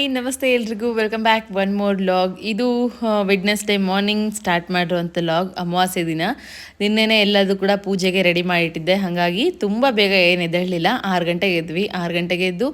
Hi ನಮಸ್ತೆ ಎಲ್ರಿಗೂ. Welcome back one more vlog ಇದು ವೆಡ್ನೆಸ್ಡೇ ಮಾರ್ನಿಂಗ್ ಸ್ಟಾರ್ಟ್ ಮಾಡಿರುವಂಥ ಲಾಗ್ ಅಮಾವಾಸ್ಯೆ ದಿನ. ನಿನ್ನೆನೆ ಎಲ್ಲದೂ ಕೂಡ ಪೂಜೆಗೆ ರೆಡಿ ಮಾಡಿಟ್ಟಿದ್ದೆ. ಹಾಗಾಗಿ ತುಂಬ ಬೇಗ ಏನು ಎದ್ದೇಳಲಿಲ್ಲ. ಆರು ಗಂಟೆಗೆ ಎದ್ವಿ. ಆರು ಗಂಟೆಗೆ ಎದ್ದು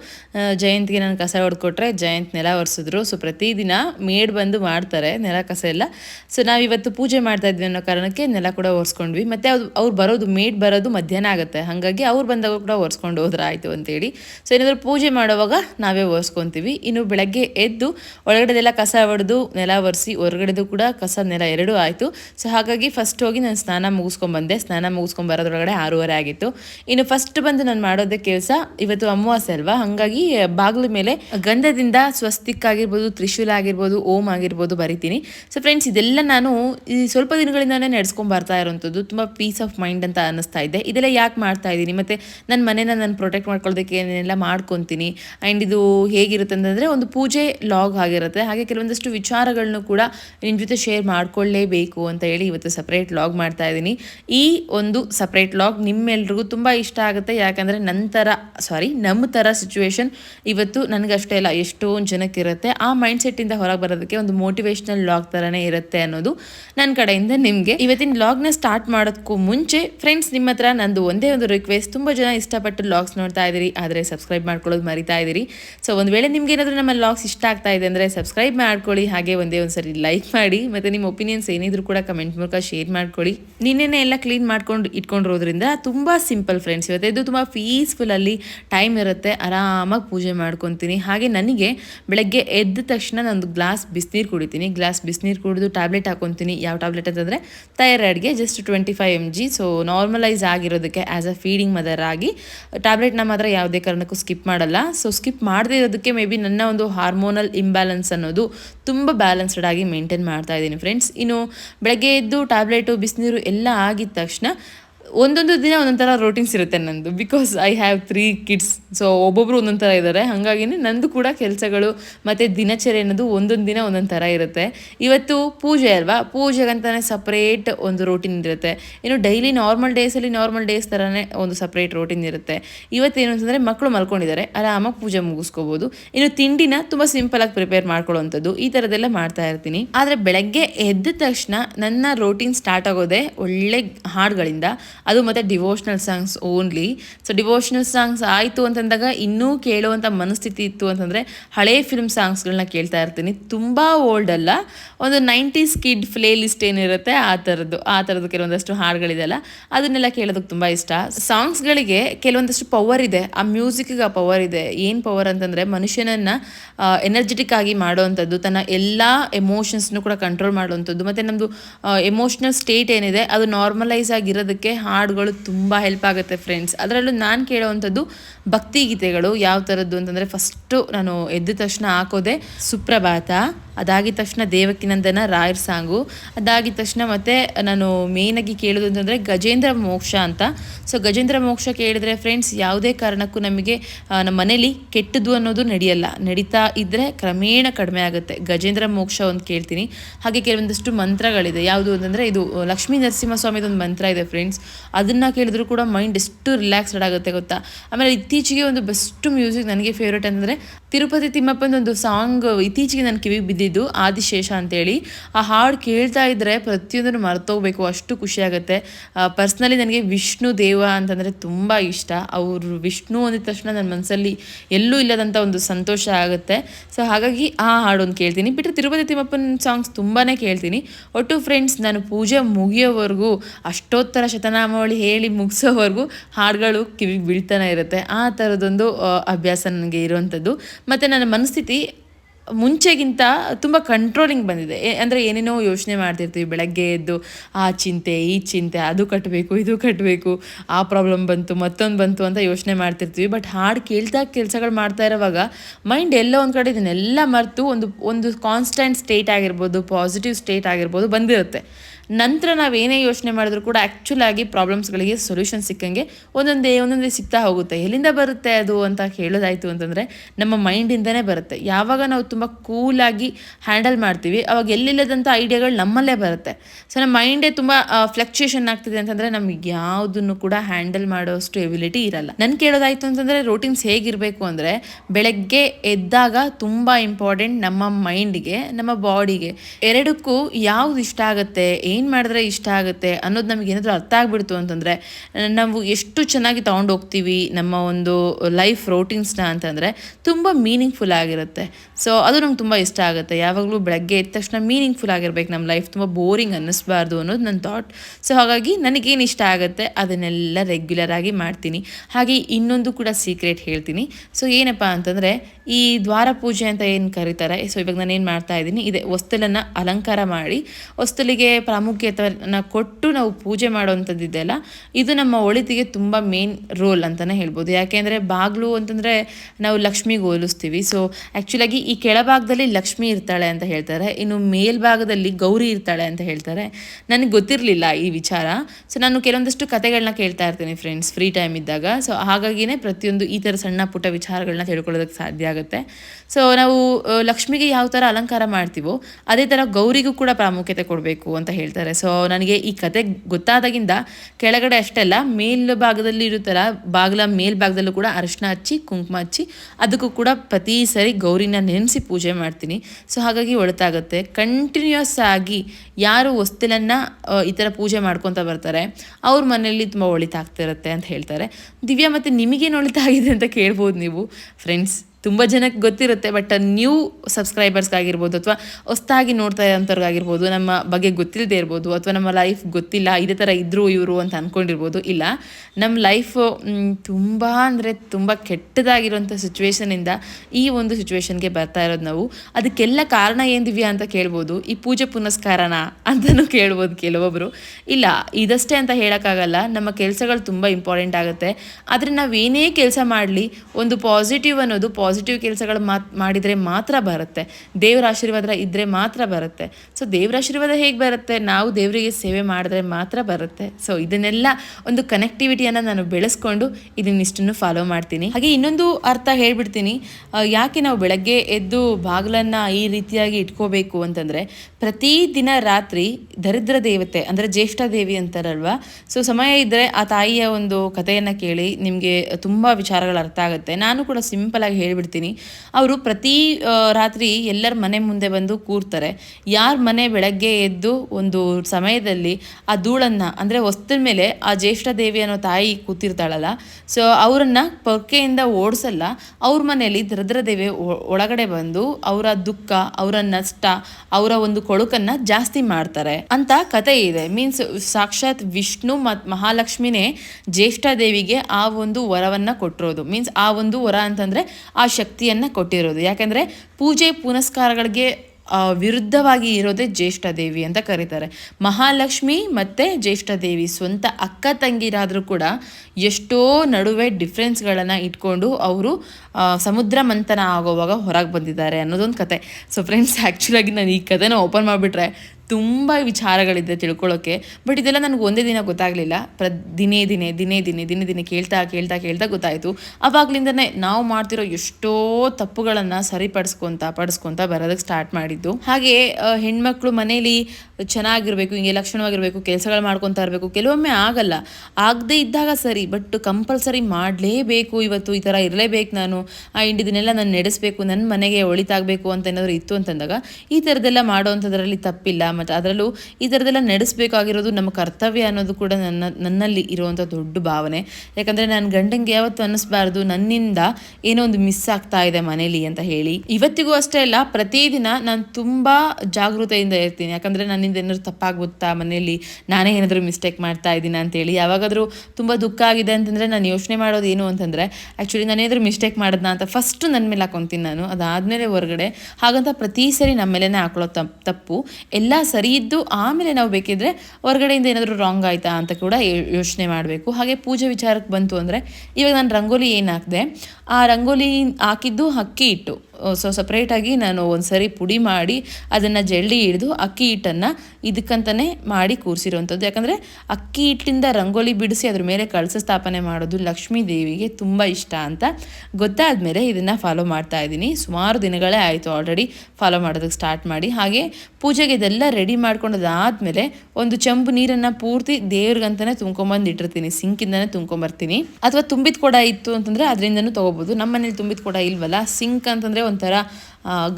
ಜಯಂತಿಗೆ ನಾನು ಕಸ ಹೊಡ್ಕೊಟ್ರೆ ಜಯಂತ್ ನೆಲ ಒರೆಸಿದ್ರು. ಸೊ ಪ್ರತಿದಿನ ಮೇಡ್ ಬಂದು ಮಾಡ್ತಾರೆ. ನೆಲ ಕಸ ಎಲ್ಲ. ಸೊ ನಾವಿವತ್ತು ಪೂಜೆ ಮಾಡ್ತಾ ಇದ್ವಿ ಅನ್ನೋ ಕಾರಣಕ್ಕೆ ನೆಲ ಕೂಡ ಒರೆಸ್ಕೊಂಡ್ವಿ. ಮತ್ತೆ ಅದು, ಅವ್ರು ಬರೋದು, ಮೇಡ್ ಬರೋದು ಮಧ್ಯಾಹ್ನ ಆಗುತ್ತೆ. ಹಾಗಾಗಿ ಅವ್ರು ಬಂದಾಗ ಕೂಡ ಒರೆಸ್ಕೊಂಡು ಹೋದ್ರೆ ಆಯಿತು ಅಂತೇಳಿ. ಸೊ ಏನಾದರೂ ಪೂಜೆ ಮಾಡುವಾಗ ನಾವೇ ಒರೆಸ್ಕೊತೀವಿ. ಇನ್ನು ಬೆಳಗ್ಗೆ ಎದ್ದು ಒಳಗಡೆದೆಲ್ಲ ಕಸ ಹೊಡೆದು ನೆಲ ಒರೆಸಿ ಹೊರಗಡೆದು ಕೂಡ ಕಸ ನೆಲ ಎರಡೂ ಆಯಿತು. ಸೊ ಹಾಗಾಗಿ ಫಸ್ಟ್ ಹೋಗಿ ನಾನು ಸ್ನಾನ ಮುಗಿಸ್ಕೊಂಡ್ಬಂದೆ ಸ್ನಾನ ಮುಗಿಸ್ಕೊಂಡು ಬರೋದ್ರೊಳಗಡೆ ಆರೂವರೆ ಆಗಿತ್ತು. ಇನ್ನು ಫಸ್ಟ್ ಬಂದು ನಾನು ಮಾಡೋದೇ ಕೆಲಸ ಇವತ್ತು ಅಮಾವಾಸ್ಯೆ ಅಲ್ವಾ? ಹಾಗಾಗಿ ಬಾಗಿಲು ಮೇಲೆ ಗಂಧದಿಂದ ಸ್ವಸ್ತಿಕ್ ಆಗಿರ್ಬೋದು, ತ್ರಿಶೂಲ ಆಗಿರ್ಬೋದು, ಓಂ ಆಗಿರ್ಬೋದು ಬರಿತೀನಿ. ಸೊ ಫ್ರೆಂಡ್ಸ್ ಇದೆಲ್ಲ ನಾನು ಈ ಸ್ವಲ್ಪ ದಿನಗಳಿಂದನೇ ನಡೆಸ್ಕೊಂಡು ಬರ್ತಾ ಇರೋಂಥದ್ದು. ತುಂಬ ಪೀಸ್ ಆಫ್ ಮೈಂಡ್ ಅಂತ ಅನ್ನಿಸ್ತಾ ಇದೆ. ಇದೆಲ್ಲ ಯಾಕೆ ಮಾಡ್ತಾ ಇದ್ದೀನಿ ಮತ್ತು ನನ್ನ ಮನೇನ ನಾನು ಪ್ರೊಟೆಕ್ಟ್ ಮಾಡ್ಕೊಳ್ಳೋದಕ್ಕೆ ಏನೆಲ್ಲ ಮಾಡ್ಕೊತೀನಿ? ಆ್ಯಂಡ್ ಇದು ಹೇಗಿರುತ್ತೆ ಅಂತಂದರೆ ಒಂದು ಪೂಜೆ ಲಾಗ್ ಆಗಿರುತ್ತೆ. ಹಾಗೆ ಕೆಲವೊಂದಷ್ಟು ವಿಚಾರಗಳನ್ನು ಕೂಡ ನಿಮ್ಮ ಜೊತೆ ಶೇರ್ ಮಾಡ್ಕೊಳ್ಳೇಬೇಕು ಅಂತ ಹೇಳಿ ಇವತ್ತು ಸಪ್ರೇಟ್ ಲಾಗ್ ಮಾಡ್ತಾ ಇದ್ದೀನಿ. ಈ ಒಂದು ಸಪ್ರೇಟ್ ಲಾಗ್ ನಿಮ್ಮೆಲ್ರಿಗೂ ತುಂಬ ಇಷ್ಟ ಆಗುತ್ತೆ. ಯಾಕಂದರೆ ನಂತರ ಸಾರಿ ನಮ್ಮ ಥರ ಸಿಚುವೇಶನ್ ಇವತ್ತು ನನಗಷ್ಟೇ ಇಲ್ಲ ಎಷ್ಟೊಂದು ಜನಕ್ಕೆ ಇರುತ್ತೆ ಆ ಮೈಂಡ್ ಸೆಟ್ಟಿಂದ ಹೊರಗೆ ಬರೋದಕ್ಕೆ ಒಂದು ಮೋಟಿವೇಶ್ನಲ್ ಲಾಗ್ ಥರನೇ ಇರುತ್ತೆ ಅನ್ನೋದು ನನ್ನ ಕಡೆಯಿಂದ ನಿಮಗೆ. ಇವತ್ತಿನ ಲಾಗ್ನ ಸ್ಟಾರ್ಟ್ ಮಾಡೋದಕ್ಕೂ ಮುಂಚೆ ಫ್ರೆಂಡ್ಸ್ ನಿಮ್ಮ ಹತ್ರ ನಂದು ಒಂದೇ ಒಂದು ರಿಕ್ವೆಸ್ಟ್ ತುಂಬ ಜನ ಇಷ್ಟಪಟ್ಟು ಲಾಗ್ಸ್ ನೋಡ್ತಾ ಇದ್ದೀರಿ, ಆದರೆ ಸಬ್ಸ್ಕ್ರೈಬ್ ಮಾಡ್ಕೊಳ್ಳೋದು ಮರಿತಾ ಇದ್ದೀರಿ. ಸೊ ಒಂದು ವೇಳೆ ನಿಮ್ಗೆ ಏನಾದರೂ ನಮ್ಮ ಲಾಗ್ಸ್ ಇಷ್ಟ ಆಗ್ತಾ ಇದೆ ಅಂದರೆ ಸಬ್ಸ್ಕ್ರೈಬ್ ಮಾಡ್ಕೊಳ್ಳಿ, ಹಾಗೆ ಒಂದೇ ಒಂದು ಸರಿ ಲೈಕ್ ಮಾಡಿ, ಮತ್ತು ನಿಮ್ಮ ಒಪಿನಿಯನ್ಸ್ ಏನಿದ್ರು ಕೂಡ ಕಮೆಂಟ್ ಮೂಲಕ ಶೇರ್ ಮಾಡ್ಕೊಳ್ಳಿ. ನಿನ್ನೆನೇ ಎಲ್ಲ ಕ್ಲೀನ್ ಮಾಡ್ಕೊಂಡು ಇಟ್ಕೊಂಡಿರೋದ್ರಿಂದ ತುಂಬ ಸಿಂಪಲ್ ಫ್ರೆಂಡ್ಸ್ ಇವತ್ತು ಇದು ತುಂಬ ಪೀಸ್ಫುಲ್ಲಲ್ಲಿ ಟೈಮ್ ಇರುತ್ತೆ. ಆರಾಮಾಗಿ ಪೂಜೆ ಮಾಡ್ಕೊತೀನಿ. ಹಾಗೆ ನನಗೆ ಬೆಳಗ್ಗೆ ಎದ್ದ ತಕ್ಷಣ ನಾನು ಗ್ಲಾಸ್ ಬಿಸಿನೀರು ಕುಡಿತೀನಿ. ಗ್ಲಾಸ್ ಬಿಸಿನೀರು ಕುಡಿದು ಟ್ಯಾಬ್ಲೆಟ್ ಹಾಕೊತೀನಿ. ಯಾವ ಟ್ಯಾಬ್ಲೆಟ್ ಅಂತಂದರೆ ಥೈರಾಯ್ಡ್ಗೆ just twenty five M G so normalise ಆಗಿರೋದಕ್ಕೆ as a feeding mother ಆಗಿ ಟ್ಯಾಬ್ಲೆಟ್ನ ಮಾತ್ರ ಯಾವುದೇ ಕಾರಣಕ್ಕೂ ಸ್ಕಿಪ್ ಮಾಡಲ್ಲ. ಸೊ ಸ್ಕಿಪ್ ಮಾಡದೇ ಇರೋದಕ್ಕೆ ಮೇ ಬಿ ನನ್ನ ಒಂದು ಹಾರ್ಮೋನಲ್ ಇಂಬ್ಯಾಲೆನ್ಸ್ ಅನ್ನೋದು ತುಂಬ ಬ್ಯಾಲೆನ್ಸ್ಡ್ ಆಗಿ ಮೇಂಟೈನ್ ಮಾಡ್ತಾ ಇದ್ದೀನಿ ಫ್ರೆಂಡ್ಸ್ ಇನ್ನು ಬೆಳಗ್ಗೆ ಎದ್ದು ಟ್ಯಾಬ್ಲೆಟು ಬಿಸಿನೀರು ಎಲ್ಲ ಆಗಿದ ತಕ್ಷಣ ಒಂದೊಂದು ದಿನ ಒಂದೊಂದು ಥರ ರೋಟೀನ್ಸ್ ಇರುತ್ತೆ ನಂದು. Because I have three kids so ಒಬ್ಬೊಬ್ಬರು ಒಂದೊಂದು ಥರ ಇದ್ದಾರೆ. ಹಾಗಾಗಿನೇ ನಂದು ಕೂಡ ಕೆಲಸಗಳು ಮತ್ತು ದಿನಚರಿ ಅನ್ನೋದು ಒಂದೊಂದು ದಿನ ಒಂದೊಂದು ಥರ ಇರುತ್ತೆ. ಇವತ್ತು ಪೂಜೆ ಅಲ್ವಾ? ಪೂಜೆಗಂತಾನೆ ಸಪ್ರೇಟ್ ಒಂದು ರೋಟೀನ್ ಇರುತ್ತೆ. ಇನ್ನು ಡೈಲಿ ನಾರ್ಮಲ್ ಡೇಸಲ್ಲಿ ನಾರ್ಮಲ್ ಡೇಸ್ ಥರನೇ ಒಂದು ಸಪ್ರೇಟ್ ರೋಟೀನ್ ಇರುತ್ತೆ. ಇವತ್ತೇನು ಅಂತಂದರೆ ಮಕ್ಕಳು ಮಲ್ಕೊಂಡಿದ್ದಾರೆ. ಆರಾಮಾಗಿ ಪೂಜೆ ಮುಗಿಸ್ಕೋಬೋದು. ಇನ್ನು ತಿಂಡಿನ ತುಂಬ ಸಿಂಪಲಾಗಿ ಪ್ರಿಪೇರ್ ಮಾಡ್ಕೊಳ್ಳೋವಂಥದ್ದು. ಈ ಥರದ್ದೆಲ್ಲ ಮಾಡ್ತಾ ಇರ್ತೀನಿ. ಆದರೆ ಬೆಳಗ್ಗೆ ಎದ್ದ ತಕ್ಷಣ ನನ್ನ ರೋಟೀನ್ ಸ್ಟಾರ್ಟ್ ಆಗೋದೇ ಒಳ್ಳೆ ಹಾಡುಗಳಿಂದ. ಅದು ಮತ್ತು devotional songs only so devotional songs ಆಯಿತು ಅಂತಂದಾಗ ಇನ್ನೂ ಕೇಳುವಂಥ ಮನಸ್ಥಿತಿ ಇತ್ತು ಅಂತಂದರೆ ಹಳೇ ಫಿಲ್ಮ್ ಸಾಂಗ್ಸ್ಗಳನ್ನ ಕೇಳ್ತಾ ಇರ್ತೀನಿ. ತುಂಬ ಓಲ್ಡ್ ಅಲ್ಲ. ಒಂದು ನೈಂಟೀಸ್ ಕಿಡ್ ಪ್ಲೇ ಲಿಸ್ಟ್ ಏನಿರುತ್ತೆ ಆ ಥರದ್ದು ಆ ಥರದ್ದು ಕೆಲವೊಂದಷ್ಟು ಹಾಡುಗಳಿದೆಯಲ್ಲ ಅದನ್ನೆಲ್ಲ ಕೇಳೋದಕ್ಕೆ ತುಂಬ ಇಷ್ಟ. ಸಾಂಗ್ಸ್ಗಳಿಗೆ ಕೆಲವೊಂದಷ್ಟು ಪವರ್ ಇದೆ. ಆ ಮ್ಯೂಸಿಕ್ಗೆ ಆ ಪವರ್ ಇದೆ. ಏನು ಪವರ್ ಅಂತಂದರೆ ಮನುಷ್ಯನನ್ನು ಎನರ್ಜೆಟಿಕ್ ಆಗಿ ಮಾಡುವಂಥದ್ದು ತನ್ನ ಎಲ್ಲ ಎಮೋಷನ್ಸ್ನು ಕೂಡ ಕಂಟ್ರೋಲ್ ಮಾಡುವಂಥದ್ದು. ಮತ್ತು ನಮ್ಮದು ಎಮೋಷ್ನಲ್ ಸ್ಟೇಟ್ ಏನಿದೆ, ಅದು ನಾರ್ಮಲೈಸ್ ಆಗಿರೋದಕ್ಕೆ ಹಾಡುಗಳು ತುಂಬ ಹೆಲ್ಪ್ ಆಗುತ್ತೆ ಫ್ರೆಂಡ್ಸ್ ಅದರಲ್ಲೂ ನಾನು ಕೇಳೋವಂಥದ್ದು ಭಕ್ತಿಗೀತೆಗಳು ಯಾವ ಥರದ್ದು ಅಂತಂದರೆ ಫಸ್ಟು ನಾನು ಎದ್ದ ತಕ್ಷಣ ಹಾಕೋದೆ ಸುಪ್ರಭಾತ, ಅದಾಗಿದ ತಕ್ಷಣ ದೇವಕಿನಂದನ ರಾಯರ್ ಸಾಂಗು ಅದಾಗಿದ ತಕ್ಷಣ ಮತ್ತೆ ನಾನು ಮೇಯ್ನಾಗಿ ಕೇಳೋದು ಅಂತಂದರೆ ಗಜೇಂದ್ರ ಮೋಕ್ಷ ಅಂತ. ಸೊ ಗಜೇಂದ್ರ ಮೋಕ್ಷ ಕೇಳಿದ್ರೆ ಫ್ರೆಂಡ್ಸ್ ಯಾವುದೇ ಕಾರಣಕ್ಕೂ ನಮಗೆ ನಮ್ಮ ಮನೇಲಿ ಕೆಟ್ಟದ್ದು ಅನ್ನೋದು ನಡೆಯಲ್ಲ. ನಡೀತಾ ಇದ್ದರೆ ಕ್ರಮೇಣ ಕಡಿಮೆ ಆಗುತ್ತೆ. ಗಜೇಂದ್ರ ಮೋಕ್ಷ ಒಂದು ಕೇಳ್ತೀನಿ. ಹಾಗೆ ಕೆಲವೊಂದಷ್ಟು ಮಂತ್ರಗಳಿದೆ. ಯಾವುದು ಅಂತಂದರೆ ಇದು ಲಕ್ಷ್ಮೀ ನರಸಿಂಹಸ್ವಾಮಿದು ಒಂದು ಮಂತ್ರ ಇದೆ ಫ್ರೆಂಡ್ಸ್ ಅದನ್ನು ಕೇಳಿದ್ರು ಕೂಡ ಮೈಂಡ್ ಎಷ್ಟು ರಿಲ್ಯಾಕ್ಸ್ಡ್ ಆಗುತ್ತೆ ಗೊತ್ತಾ? ಆಮೇಲೆ ಇತ್ತೀಚೆಗೆ ಒಂದು ಬೆಸ್ಟ್ ಮ್ಯೂಸಿಕ್ ನನಗೆ ಫೇವ್ರೇಟ್ ಅಂದರೆ ತಿರುಪತಿ ತಿಮ್ಮಪ್ಪನ ಒಂದು ಸಾಂಗ್ ಇತ್ತೀಚೆಗೆ ನನ್ನ ಕಿವಿಗೆ ಬಿದ್ದಿದ್ದು ಆದಿಶೇಷ ಅಂತೇಳಿ. ಆ ಹಾಡು ಕೇಳ್ತಾ ಇದ್ದರೆ ಪ್ರತಿಯೊಂದನ್ನು ಮರ್ತೋಗ್ಬೇಕು, ಅಷ್ಟು ಖುಷಿ ಆಗುತ್ತೆ. ಪರ್ಸ್ನಲಿ ನನಗೆ ವಿಷ್ಣು ದೇವ ಅಂತಂದರೆ ತುಂಬ ಇಷ್ಟ. ಅವರು ವಿಷ್ಣು ಅಂದಿದ ತಕ್ಷಣ ನನ್ನ ಮನಸ್ಸಲ್ಲಿ ಎಲ್ಲೂ ಇಲ್ಲದಂಥ ಒಂದು ಸಂತೋಷ ಆಗುತ್ತೆ. ಸೊ ಹಾಗಾಗಿ ಆ ಹಾಡೊಂದು ಕೇಳ್ತೀನಿ. ಬಿಟ್ಟರೆ ತಿರುಪತಿ ತಿಮ್ಮಪ್ಪನ ಸಾಂಗ್ಸ್ ತುಂಬಾ ಕೇಳ್ತೀನಿ. ಒಟ್ಟು ಫ್ರೆಂಡ್ಸ್ ನಾನು ಪೂಜೆ ಮುಗಿಯೋವರೆಗೂ ಅಷ್ಟೋತ್ತರ ಶತನಾಮಾವಳಿ ಹೇಳಿ ಮುಗಿಸೋವರೆಗೂ ಹಾಡುಗಳು ಕಿವಿಗೆ ಬೀಳ್ತಾನೆ ಇರುತ್ತೆ. ಆ ಥರದೊಂದು ಅಭ್ಯಾಸ ನನಗೆ ಇರುವಂಥದ್ದು. ಮತ್ತು ನನ್ನ ಮನಸ್ಥಿತಿ ಮುಂಚೆಗಿಂತ ತುಂಬ ಕಂಟ್ರೋಲಿಂಗ್ ಬಂದಿದೆ. ಅಂದರೆ ಏನೇನೋ ಯೋಚನೆ ಮಾಡ್ತಿರ್ತೀವಿ. ಬೆಳಗ್ಗೆ ಎದ್ದು, ಆ ಚಿಂತೆ, ಈ ಚಿಂತೆ, ಅದು ಕಟ್ಟಬೇಕು ಇದು ಕಟ್ಟಬೇಕು ಆ ಪ್ರಾಬ್ಲಮ್ ಬಂತು, ಮತ್ತೊಂದು ಬಂತು ಅಂತ ಯೋಚನೆ ಮಾಡ್ತಿರ್ತೀವಿ. ಬಟ್ ಹಾಡು ಕೇಳ್ತಾ ಕೆಲಸಗಳು ಮಾಡ್ತಾ ಇರೋವಾಗ ಮೈಂಡ್ ಎಲ್ಲೋ ಒಂದು ಕಡೆ ಇದನ್ನೆಲ್ಲ ಮರೆತು ಒಂದು ಒಂದು ಕಾನ್ಸ್ಟೆಂಟ್ ಸ್ಟೇಟ್ ಆಗಿರ್ಬೋದು ಪಾಸಿಟಿವ್ ಸ್ಟೇಟ್ ಆಗಿರ್ಬೋದು ಬಂದಿರುತ್ತೆ. ನಂತರ ನಾವೇನೇ ಯೋಚನೆ ಮಾಡಿದ್ರು ಕೂಡ ಆ್ಯಕ್ಚುಲಾಗಿ ಪ್ರಾಬ್ಲಮ್ಸ್ಗಳಿಗೆ ಸೊಲ್ಯೂಷನ್ ಸಿಕ್ಕಂಗೆ ಒಂದೊಂದೇ ಒಂದೊಂದೇ ಸಿಗ್ತಾ ಹೋಗುತ್ತೆ. ಎಲ್ಲಿಂದ ಬರುತ್ತೆ ಅದು ಅಂತ ಹೇಳೋದಾಯಿತು ಅಂತಂದರೆ ನಮ್ಮ ಮೈಂಡಿಂದನೇ ಬರುತ್ತೆ. ಯಾವಾಗ ನಾವು ತುಂಬ ಕೂಲಾಗಿ ಹ್ಯಾಂಡಲ್ ಮಾಡ್ತೀವಿ, ಅವಾಗ ಎಲ್ಲಿಲ್ಲದಂಥ ಐಡಿಯಾಗಳು ನಮ್ಮಲ್ಲೇ ಬರುತ್ತೆ. ಸೊ ನಮ್ಮ ಮೈಂಡೇ ತುಂಬ ಫ್ಲಕ್ಚುಯೇಷನ್ ಆಗ್ತಿದೆ ಅಂತಂದರೆ ನಮಗೆ ಯಾವುದನ್ನು ಕೂಡ ಹ್ಯಾಂಡಲ್ ಮಾಡೋಷ್ಟು ಎಬಿಲಿಟಿ ಇರಲ್ಲ. ನನ್ನ ಕೇಳೋದಾಯಿತು ಅಂತಂದರೆ ರೂಟೀನ್ಸ್ ಹೇಗಿರಬೇಕು ಅಂದರೆ ಬೆಳಗ್ಗೆ ಎದ್ದಾಗ ತುಂಬ ಇಂಪಾರ್ಟೆಂಟ್ ನಮ್ಮ ಮೈಂಡಿಗೆ ನಮ್ಮ ಬಾಡಿಗೆ ಎರಡಕ್ಕೂ ಯಾವುದು ಇಷ್ಟ ಆಗುತ್ತೆ ಏನು ಮಾಡಿದ್ರೆ ಇಷ್ಟ ಆಗುತ್ತೆ ಅನ್ನೋದು ನಮಗೆ ಏನಾದರೂ ಅರ್ಥ ಆಗ್ಬಿಡ್ತು ಅಂತಂದರೆ, ನಾವು ಎಷ್ಟು ಚೆನ್ನಾಗಿ ತೊಗೊಂಡು ಹೋಗ್ತೀವಿ ನಮ್ಮ ಒಂದು ಲೈಫ್ ರೋಟೀನ್ಸ್ನ ಅಂತಂದರೆ ತುಂಬ ಮೀನಿಂಗ್ಫುಲ್ ಆಗಿರುತ್ತೆ. ಸೊ ಅದು ನಂಗೆ ತುಂಬ ಇಷ್ಟ ಆಗುತ್ತೆ. ಯಾವಾಗಲೂ ಬೆಳಗ್ಗೆ ಎದ್ದ ತಕ್ಷಣ ಮೀನಿಂಗ್ಫುಲ್ ಆಗಿರ್ಬೇಕು ನಮ್ಮ ಲೈಫ್ ತುಂಬ ಬೋರಿಂಗ್ ಅನ್ನಿಸ್ಬಾರ್ದು ಅನ್ನೋದು ನನ್ನ ಥಾಟ್ ಸೊ ಹಾಗಾಗಿ ನನಗೇನು ಇಷ್ಟ ಆಗುತ್ತೆ ಅದನ್ನೆಲ್ಲ ರೆಗ್ಯುಲರ್ ಆಗಿ ಮಾಡ್ತೀನಿ. ಹಾಗೆ ಇನ್ನೊಂದು ಕೂಡ ಸೀಕ್ರೆಟ್ ಹೇಳ್ತೀನಿ. ಸೊ ಏನಪ್ಪ ಅಂತಂದರೆ, ಈ ದ್ವಾರ ಪೂಜೆ ಅಂತ ಏನು ಕರೀತಾರೆ ಸೊ ಇವಾಗ ನಾನು ಏನು ಮಾಡ್ತಾ ಇದ್ದೀನಿ, ಇದೆ, ಹೊಸ್ತಲನ್ನು ಅಲಂಕಾರ ಮಾಡಿ, ಹೊಸ್ತಲಿಗೆ ಪ್ರಾಮುಖ್ಯತೆಯನ್ನು ಕೊಟ್ಟು ನಾವು ಪೂಜೆ ಮಾಡುವಂಥದ್ದಿದೆಯಲ್ಲ, ಇದು ನಮ್ಮ ಒಳಿತಿಗೆ ತುಂಬ ಮೇನ್ ರೋಲ್ ಅಂತಲೇ ಹೇಳ್ಬೋದು. ಯಾಕೆಂದರೆ ಬಾಗಿಲು ಅಂತಂದರೆ ನಾವು ಲಕ್ಷ್ಮಿಗೆ ಹೋಲಿಸ್ತೀವಿ. ಸೊ ಆ್ಯಕ್ಚುಲಾಗಿ ಈ ಕೆಳಭಾಗದಲ್ಲಿ ಲಕ್ಷ್ಮಿ ಇರ್ತಾಳೆ ಅಂತ ಹೇಳ್ತಾರೆ. ಇನ್ನು ಮೇಲ್ಭಾಗದಲ್ಲಿ ಗೌರಿ ಇರ್ತಾಳೆ ಅಂತ ಹೇಳ್ತಾರೆ. ನನಗೆ ಗೊತ್ತಿರಲಿಲ್ಲ ಈ ವಿಚಾರ. ಸೊ ನಾನು ಕೆಲವೊಂದಷ್ಟು ಕತೆಗಳನ್ನ ಕೇಳ್ತಾ ಇರ್ತೀನಿ ಫ್ರೆಂಡ್ಸ್ ಫ್ರೀ ಟೈಮ್ ಇದ್ದಾಗ. ಸೊ ಹಾಗಾಗಿನೇ ಪ್ರತಿಯೊಂದು ಈ ಥರ ಸಣ್ಣ ಪುಟ್ಟ ವಿಚಾರಗಳನ್ನ ತಿಳ್ಕೊಳ್ಳೋದಕ್ಕೆ ಸಾಧ್ಯ ಆಗುತ್ತೆ. ಸೊ ನಾವು, ಲಕ್ಷ್ಮಿಗೆ ಯಾವ ಥರ ಅಲಂಕಾರ ಮಾಡ್ತೀವೋ, ಅದೇ ಥರ ಗೌರಿಗೂ ಕೂಡ ಪ್ರಾಮುಖ್ಯತೆ ಕೊಡಬೇಕು ಅಂತ ಹೇಳ್ತಾರೆ ಸೊ ನನಗೆ ಈ ಕತೆ ಗೊತ್ತಾದಾಗಿಂದ ಕೆಳಗಡೆ ಅಷ್ಟೆಲ್ಲ ಮೇಲ್ ಭಾಗದಲ್ಲಿ ಇರುತ್ತಲ್ಲ, ಬಾಗಿಲ ಮೇಲ್ಭಾಗದಲ್ಲೂ ಕೂಡ ಅರಿಶಿನ ಹಚ್ಚಿ, ಕುಂಕುಮ ಹಚ್ಚಿ, ಅದಕ್ಕೂ ಕೂಡ ಪ್ರತಿ ಸರಿ ಗೌರಿನ ನೆನೆಸಿ ಪೂಜೆ ಮಾಡ್ತೀನಿ. ಸೊ ಹಾಗಾಗಿ ಒಳತಾಗುತ್ತೆ. ಕಂಟಿನ್ಯೂಸ್ ಆಗಿ ಯಾರು ಹೊಸ್ತಿಲನ್ನು ಈ ಥರ ಪೂಜೆ ಮಾಡ್ಕೊತ ಬರ್ತಾರೆ, ಅವ್ರ ಮನೆಯಲ್ಲಿ ತುಂಬ ಒಳಿತಾಗ್ತಿರುತ್ತೆ ಅಂತ ಹೇಳ್ತಾರೆ. ದಿವ್ಯಾ, ಮತ್ತು ನಿಮಗೇನು ಒಳಿತಾಗಿದೆ ಅಂತ ಕೇಳ್ಬೋದು ನೀವು? ಫ್ರೆಂಡ್ಸ್ ತುಂಬ ಜನಕ್ಕೆ ಗೊತ್ತಿರುತ್ತೆ ಬಟ್ ನ್ಯೂ ಸಬ್ಸ್ಕ್ರೈಬರ್ಸ್ಗಾಗಿರ್ಬೋದು ಅಥವಾ ಹೊಸ್ತಾಗಿ ನೋಡ್ತಾ ಇರೋಂಥವ್ರಿಗಾಗಿರ್ಬೋದು, ನಮ್ಮ ಬಗ್ಗೆ ಗೊತ್ತಿಲ್ಲದೆ ಇರ್ಬೋದು, ಅಥವಾ ನಮ್ಮ ಲೈಫ್ ಗೊತ್ತಿಲ್ಲ, ಇದೇ ಥರ ಇದ್ರು ಇವರು ಅಂತ ಅಂದ್ಕೊಂಡಿರ್ಬೋದು ಇಲ್ಲ. ನಮ್ಮ ಲೈಫ್ ತುಂಬ ಅಂದರೆ ತುಂಬ ಕೆಟ್ಟದಾಗಿರುವಂಥ ಸಿಚುವೇಷನಿಂದ ಈ ಒಂದು ಸಿಚುವೇಶನ್ಗೆ ಬರ್ತಾ ಇರೋದು ನಾವು. ಅದಕ್ಕೆಲ್ಲ ಕಾರಣ ಏನಿದ್ವಿ ಅಂತ ಕೇಳ್ಬೋದು, ಈ ಪೂಜೆ ಪುನಸ್ಕಾರನ ಅಂತಲೂ ಕೇಳ್ಬೋದು ಕೆಲವೊಬ್ಬರು ಇಲ್ಲ, ಇದಷ್ಟೇ ಅಂತ ಹೇಳೋಕ್ಕಾಗಲ್ಲ, ನಮ್ಮ ಕೆಲಸಗಳು ತುಂಬ ಇಂಪಾರ್ಟೆಂಟ್ ಆಗುತ್ತೆ. ಆದರೆ ಏನೇ ಕೆಲಸ ಮಾಡಲಿ, ಒಂದು ಪಾಸಿಟಿವ್ ಅನ್ನೋದು ಪಾಸಿಟಿವ್ ಕೆಲಸಗಳು ಮಾತ್, ಮಾಡಿದರೆ ಮಾತ್ರ ಬರುತ್ತೆ. ದೇವರ ಆಶೀರ್ವಾದ ಇದ್ದರೆ ಮಾತ್ರ ಬರುತ್ತೆ. ಸೊ ದೇವರ ಆಶೀರ್ವಾದ ಹೇಗೆ ಬರುತ್ತೆ? ನಾವು ದೇವರಿಗೆ ಸೇವೆ ಮಾಡಿದ್ರೆ ಮಾತ್ರ ಬರುತ್ತೆ. ಸೊ ಇದನ್ನೆಲ್ಲ ಒಂದು ಕನೆಕ್ಟಿವಿಟಿಯನ್ನು ನಾನು ಬೆಳೆಸ್ಕೊಂಡು ಇದನ್ನಿಷ್ಟನ್ನು ಫಾಲೋ ಮಾಡ್ತೀನಿ. ಹಾಗೆ ಇನ್ನೊಂದು ಅರ್ಥ ಹೇಳ್ಬಿಡ್ತೀನಿ. ಯಾಕೆ ನಾವು ಬೆಳಗ್ಗೆ ಎದ್ದು ಬಾಗಿಲನ್ನು ಈ ರೀತಿಯಾಗಿ ಇಟ್ಕೋಬೇಕು ಅಂತಂದರೆ ಪ್ರತಿದಿನ ರಾತ್ರಿ ದರಿದ್ರ ದೇವತೆ, ಅಂದರೆ ಜ್ಯೇಷ್ಠ ದೇವಿ ಅಂತಾರಲ್ವ? ಸೊ ಸಮಯ ಇದ್ದರೆ ಆ ತಾಯಿಯ ಒಂದು ಕಥೆಯನ್ನು ಕೇಳಿ ನಿಮಗೆ ತುಂಬ ವಿಚಾರಗಳು ಅರ್ಥ ಆಗುತ್ತೆ. ನಾನು ಕೂಡ ಸಿಂಪಲ್ ಆಗಿ ಹೇಳ್ಬಿಡ್ತೀನಿ. ಅವರು ಪ್ರತಿ ರಾತ್ರಿ ಎಲ್ಲರ ಮನೆ ಮುಂದೆ ಬಂದು ಕೂರ್ತಾರೆ. ಯಾರ ಮನೆ ಬೆಳಗ್ಗೆ ಎದ್ದು ಒಂದು ಸಮಯದಲ್ಲಿ ಆ ಧೂಳನ್ನು, ಅಂದರೆ ಹೊಸ್ತಿನ ಮೇಲೆ ಆ ಜ್ಯೇಷ್ಠ ದೇವಿ ಅನ್ನೋ ತಾಯಿ ಕೂತಿರ್ತಾಳಲ್ಲ, ಸೊ ಅವರನ್ನು ಪೊರ್ಕೆಯಿಂದ ಓಡಿಸಲ್ಲ. ಅವ್ರ ಮನೆಯಲ್ಲಿ ದರದ್ರ ದೇವಿ ಒಳಗಡೆ ಬಂದು ಅವರ ದುಃಖ, ಅವರ ನಷ್ಟ, ಅವರ ಒಂದು ಕೊಳುಕನ್ನ ಜಾಸ್ತಿ ಮಾಡ್ತಾರೆ. ಅಂತ ಕತೆ ಇದೆ. ಮೀನ್ಸ್ ಸಾಕ್ಷಾತ್ ವಿಷ್ಣು ಮತ್ತು ಮಹಾಲಕ್ಷ್ಮಿನೇ ಜ್ಯೇಷ್ಠ ದೇವಿಗೆ ಆ ಒಂದು ವರವನ್ನ ಕೊಟ್ಟಿರೋದು. ಮೀನ್ಸ್ ಆ ಒಂದು ವರ ಅಂತಂದ್ರೆ ಆ ಶಕ್ತಿಯನ್ನ ಕೊಟ್ಟಿರೋದು. ಯಾಕೆಂದರೆ ಪೂಜೆ ಪುನಸ್ಕಾರಗಳಿಗೆ ವಿರುದ್ಧವಾಗಿ ಇರೋದೇ ಜ್ಯೇಷ್ಠ ದೇವಿ ಅಂತ ಕರೀತಾರೆ. ಮಹಾಲಕ್ಷ್ಮಿ ಮತ್ತು ಜ್ಯೇಷ್ಠ ದೇವಿ, ಸ್ವಂತ ಅಕ್ಕ ತಂಗಿರಾದರೂ ಕೂಡ ಎಷ್ಟೋ ನಡುವೆ ಡಿಫ್ರೆನ್ಸ್ಗಳನ್ನು ಇಟ್ಕೊಂಡು ಅವರು ಸಮುದ್ರ ಮಂಥನ ಆಗೋವಾಗ ಹೊರಗೆ ಬಂದಿದ್ದಾರೆ ಅನ್ನೋದೊಂದು ಕತೆ. ಸೊ ಫ್ರೆಂಡ್ಸ್ ಆ್ಯಕ್ಚುಲಾಗಿ ನಾನು ಈ ಕಥೆನ ಓಪನ್ ಮಾಡಿಬಿಟ್ರೆ ತುಂಬ ವಿಚಾರಗಳಿದೆ ತಿಳ್ಕೊಳ್ಳೋಕ್ಕೆ ಬಟ್ ಇದೆಲ್ಲ ನನಗೆ ಒಂದೇ ದಿನ ಗೊತ್ತಾಗಲಿಲ್ಲ. ಪ್ರ, ದಿನೇ ದಿನೇ ದಿನೇ ದಿನೇ ದಿನೇ ದಿನೇ ಕೇಳ್ತಾ ಕೇಳ್ತಾ ಕೇಳ್ತಾ ಗೊತ್ತಾಯಿತು. ಅವಾಗ್ಲಿಂದನೇ ನಾವು ಮಾಡ್ತಿರೋ ಎಷ್ಟೋ ತಪ್ಪುಗಳನ್ನು ಸರಿಪಡಿಸ್ಕೊಂತ, ಪಡಿಸ್ಕೊಂತ ಬರೋದಕ್ಕೆ ಸ್ಟಾರ್ಟ್ ಮಾಡಿದ್ದು. ಹಾಗೆ ಹೆಣ್ಮಕ್ಳು ಮನೇಲಿ ಚೆನ್ನಾಗಿರಬೇಕು, ಹಿಂಗೆ ಲಕ್ಷಣವಾಗಿರಬೇಕು, ಕೆಲಸಗಳು ಮಾಡ್ಕೊತಾ ಇರಬೇಕು. ಕೆಲವೊಮ್ಮೆ ಆಗಲ್ಲ. ಆಗದೇ ಇದ್ದಾಗ ಸರಿ, ಬಟ್ ಕಂಪಲ್ಸರಿ ಮಾಡಲೇಬೇಕು ಇವತ್ತು, ಈ ಥರ ಇರಲೇಬೇಕು ನಾನು. ಆ ಇದನ್ನೆಲ್ಲ ನಾನು ನಡೆಸಬೇಕು ನನ್ನ ಮನೆಗೆ ಒಳಿತಾಗಬೇಕು ಅಂತ ಏನಾದರೂ ಇತ್ತು ಅಂತಂದಾಗ, ಈ ಥರದ್ದೆಲ್ಲ ಮಾಡೋವಂಥದ್ರಲ್ಲಿ ತಪ್ಪಿಲ್ಲ. ಮತ್ತು ಅದರಲ್ಲೂ ಈ ಥರದ್ದೆಲ್ಲ ನಡೆಸಬೇಕಾಗಿರೋದು ನಮ್ಮ ಕರ್ತವ್ಯ ಅನ್ನೋದು ಕೂಡ ನನ್ನ ನನ್ನಲ್ಲಿ ಇರುವಂಥ ದೊಡ್ಡ ಭಾವನೆ. ಯಾಕಂದರೆ ನನ್ನ ಗಂಡಂಗೆ ಯಾವತ್ತು ಅನ್ನಿಸ್ಬಾರ್ದು, ನನ್ನಿಂದ ಏನೋ ಒಂದು ಮಿಸ್ ಆಗ್ತಾ ಇದೆ ಮನೇಲಿ ಅಂತ ಹೇಳಿ. ಇವತ್ತಿಗೂ ಅಷ್ಟೇ ಅಲ್ಲ, ಪ್ರತಿದಿನ ನಾನು ತುಂಬ ಜಾಗೃತೆಯಿಂದ ಇರ್ತೀನಿ. ಯಾಕಂದರೆ ನನ್ನಿಂದ ಏನಾದ್ರು ತಪ್ಪಾಗುತ್ತಾ ಮನೆಯಲ್ಲಿ ನಾನೇ ಏನಾದರೂ ಮಿಸ್ಟೇಕ್ ಮಾಡ್ತಾ ಇದ್ದೀನಿ ಅಂತೇಳಿ ಯಾವಾಗಾದರೂ ತುಂಬ ದುಃಖ ಆಗಿದೆ ಅಂತಂದರೆ ನಾನು ಯೋಚನೆ ಮಾಡೋದು ಏನು ಅಂತಂದರೆ, ಆ್ಯಕ್ಚುಲಿ ನಾನೇನಾದರೂ ಮಿಸ್ಟೇಕ್ ಮಾಡಿದ್ನ ಅಂತ ಫಸ್ಟು ನನ್ನ ಮೇಲೆ ಹಾಕೊತೀನಿ ನಾನು. ಅದಾದಮೇಲೆ ಹೊರಗಡೆ ಹಾಗಂತ ಪ್ರತಿ ಸರಿ ನಮ್ಮ ಮೇಲೇ ಹಾಕೊಳ್ಳೋ ತಪ್ಪು. ಎಲ್ಲ ಸರಿ ಇದ್ದು ಆಮೇಲೆ ನಾವು ಬೇಕಿದ್ರೆ ಹೊರಗಡೆಯಿಂದ ಏನಾದರೂ ರಾಂಗ್ ಆಯಿತಾ ಅಂತ ಕೂಡ ಯೋಚನೆ ಮಾಡಬೇಕು. ಹಾಗೆ ಪೂಜೆ ವಿಚಾರಕ್ಕೆ ಬಂತು ಅಂದರೆ ಇವಾಗ ನಾನು ರಂಗೋಲಿ ಏನು ಹಾಕಿದೆ? ಆ ರಂಗೋಲಿ ಹಾಕಿದ್ದು ಅಕ್ಕಿ ಹಿಟ್ಟು. ಸೊ ಸಪ್ರೇಟಾಗಿ ನಾನು ಒಂದು ಸರಿ ಪುಡಿ ಮಾಡಿ ಅದನ್ನು ಜಲ್ಡಿ ಹಿಡಿದು ಅಕ್ಕಿ ಹಿಟ್ಟನ್ನು ಇದಕ್ಕಂತಲೇ ಮಾಡಿ ಕೂರಿಸಿರುವಂಥದ್ದು. ಯಾಕಂದರೆ ಅಕ್ಕಿ ಹಿಟ್ಟಿಂದ ರಂಗೋಲಿ ಬಿಡಿಸಿ ಅದ್ರ ಮೇಲೆ ಕಳಸ ಸ್ಥಾಪನೆ ಮಾಡೋದು ಲಕ್ಷ್ಮೀ ದೇವಿಗೆ ತುಂಬ ಇಷ್ಟ ಅಂತ ಗೊತ್ತಾದ ಮೇಲೆ ಇದನ್ನು ಫಾಲೋ ಮಾಡ್ತಾ ಇದ್ದೀನಿ. ಸುಮಾರು ದಿನಗಳೇ ಆಯಿತು ಆಲ್ರೆಡಿ ಫಾಲೋ ಮಾಡೋದಕ್ಕೆ ಸ್ಟಾರ್ಟ್ ಮಾಡಿ. ಹಾಗೆ ಪೂಜೆಗೆ ಇದೆಲ್ಲ ರೆಡಿ ಮಾಡ್ಕೊಂಡದಾದ್ಮೇಲೆ ಒಂದು ಚಂಬು ನೀರನ್ನು ಪೂರ್ತಿ ದೇವ್ರಿಗಂತಾನೆ ತುಂಬ್ಕೊಂಬಂದು ಇಟ್ಟಿರ್ತೀನಿ ಸಿಂಕಿಂದನೇ ತುಂಬ್ಕೊಂಬರ್ತೀನಿ. ಅಥವಾ ತುಂಬಿದ ಕೊಡ ಇತ್ತು ಅಂತಂದರೆ ಅದರಿಂದನೂ ತೊಗೋಬೋದು. ನಮ್ಮ ಮನೇಲಿ ತುಂಬಿದ ಕೊಡ ಇಲ್ವಲ್ಲ? ಸಿಂಕ್ ಅಂತಂದರೆ ಒಂಥರ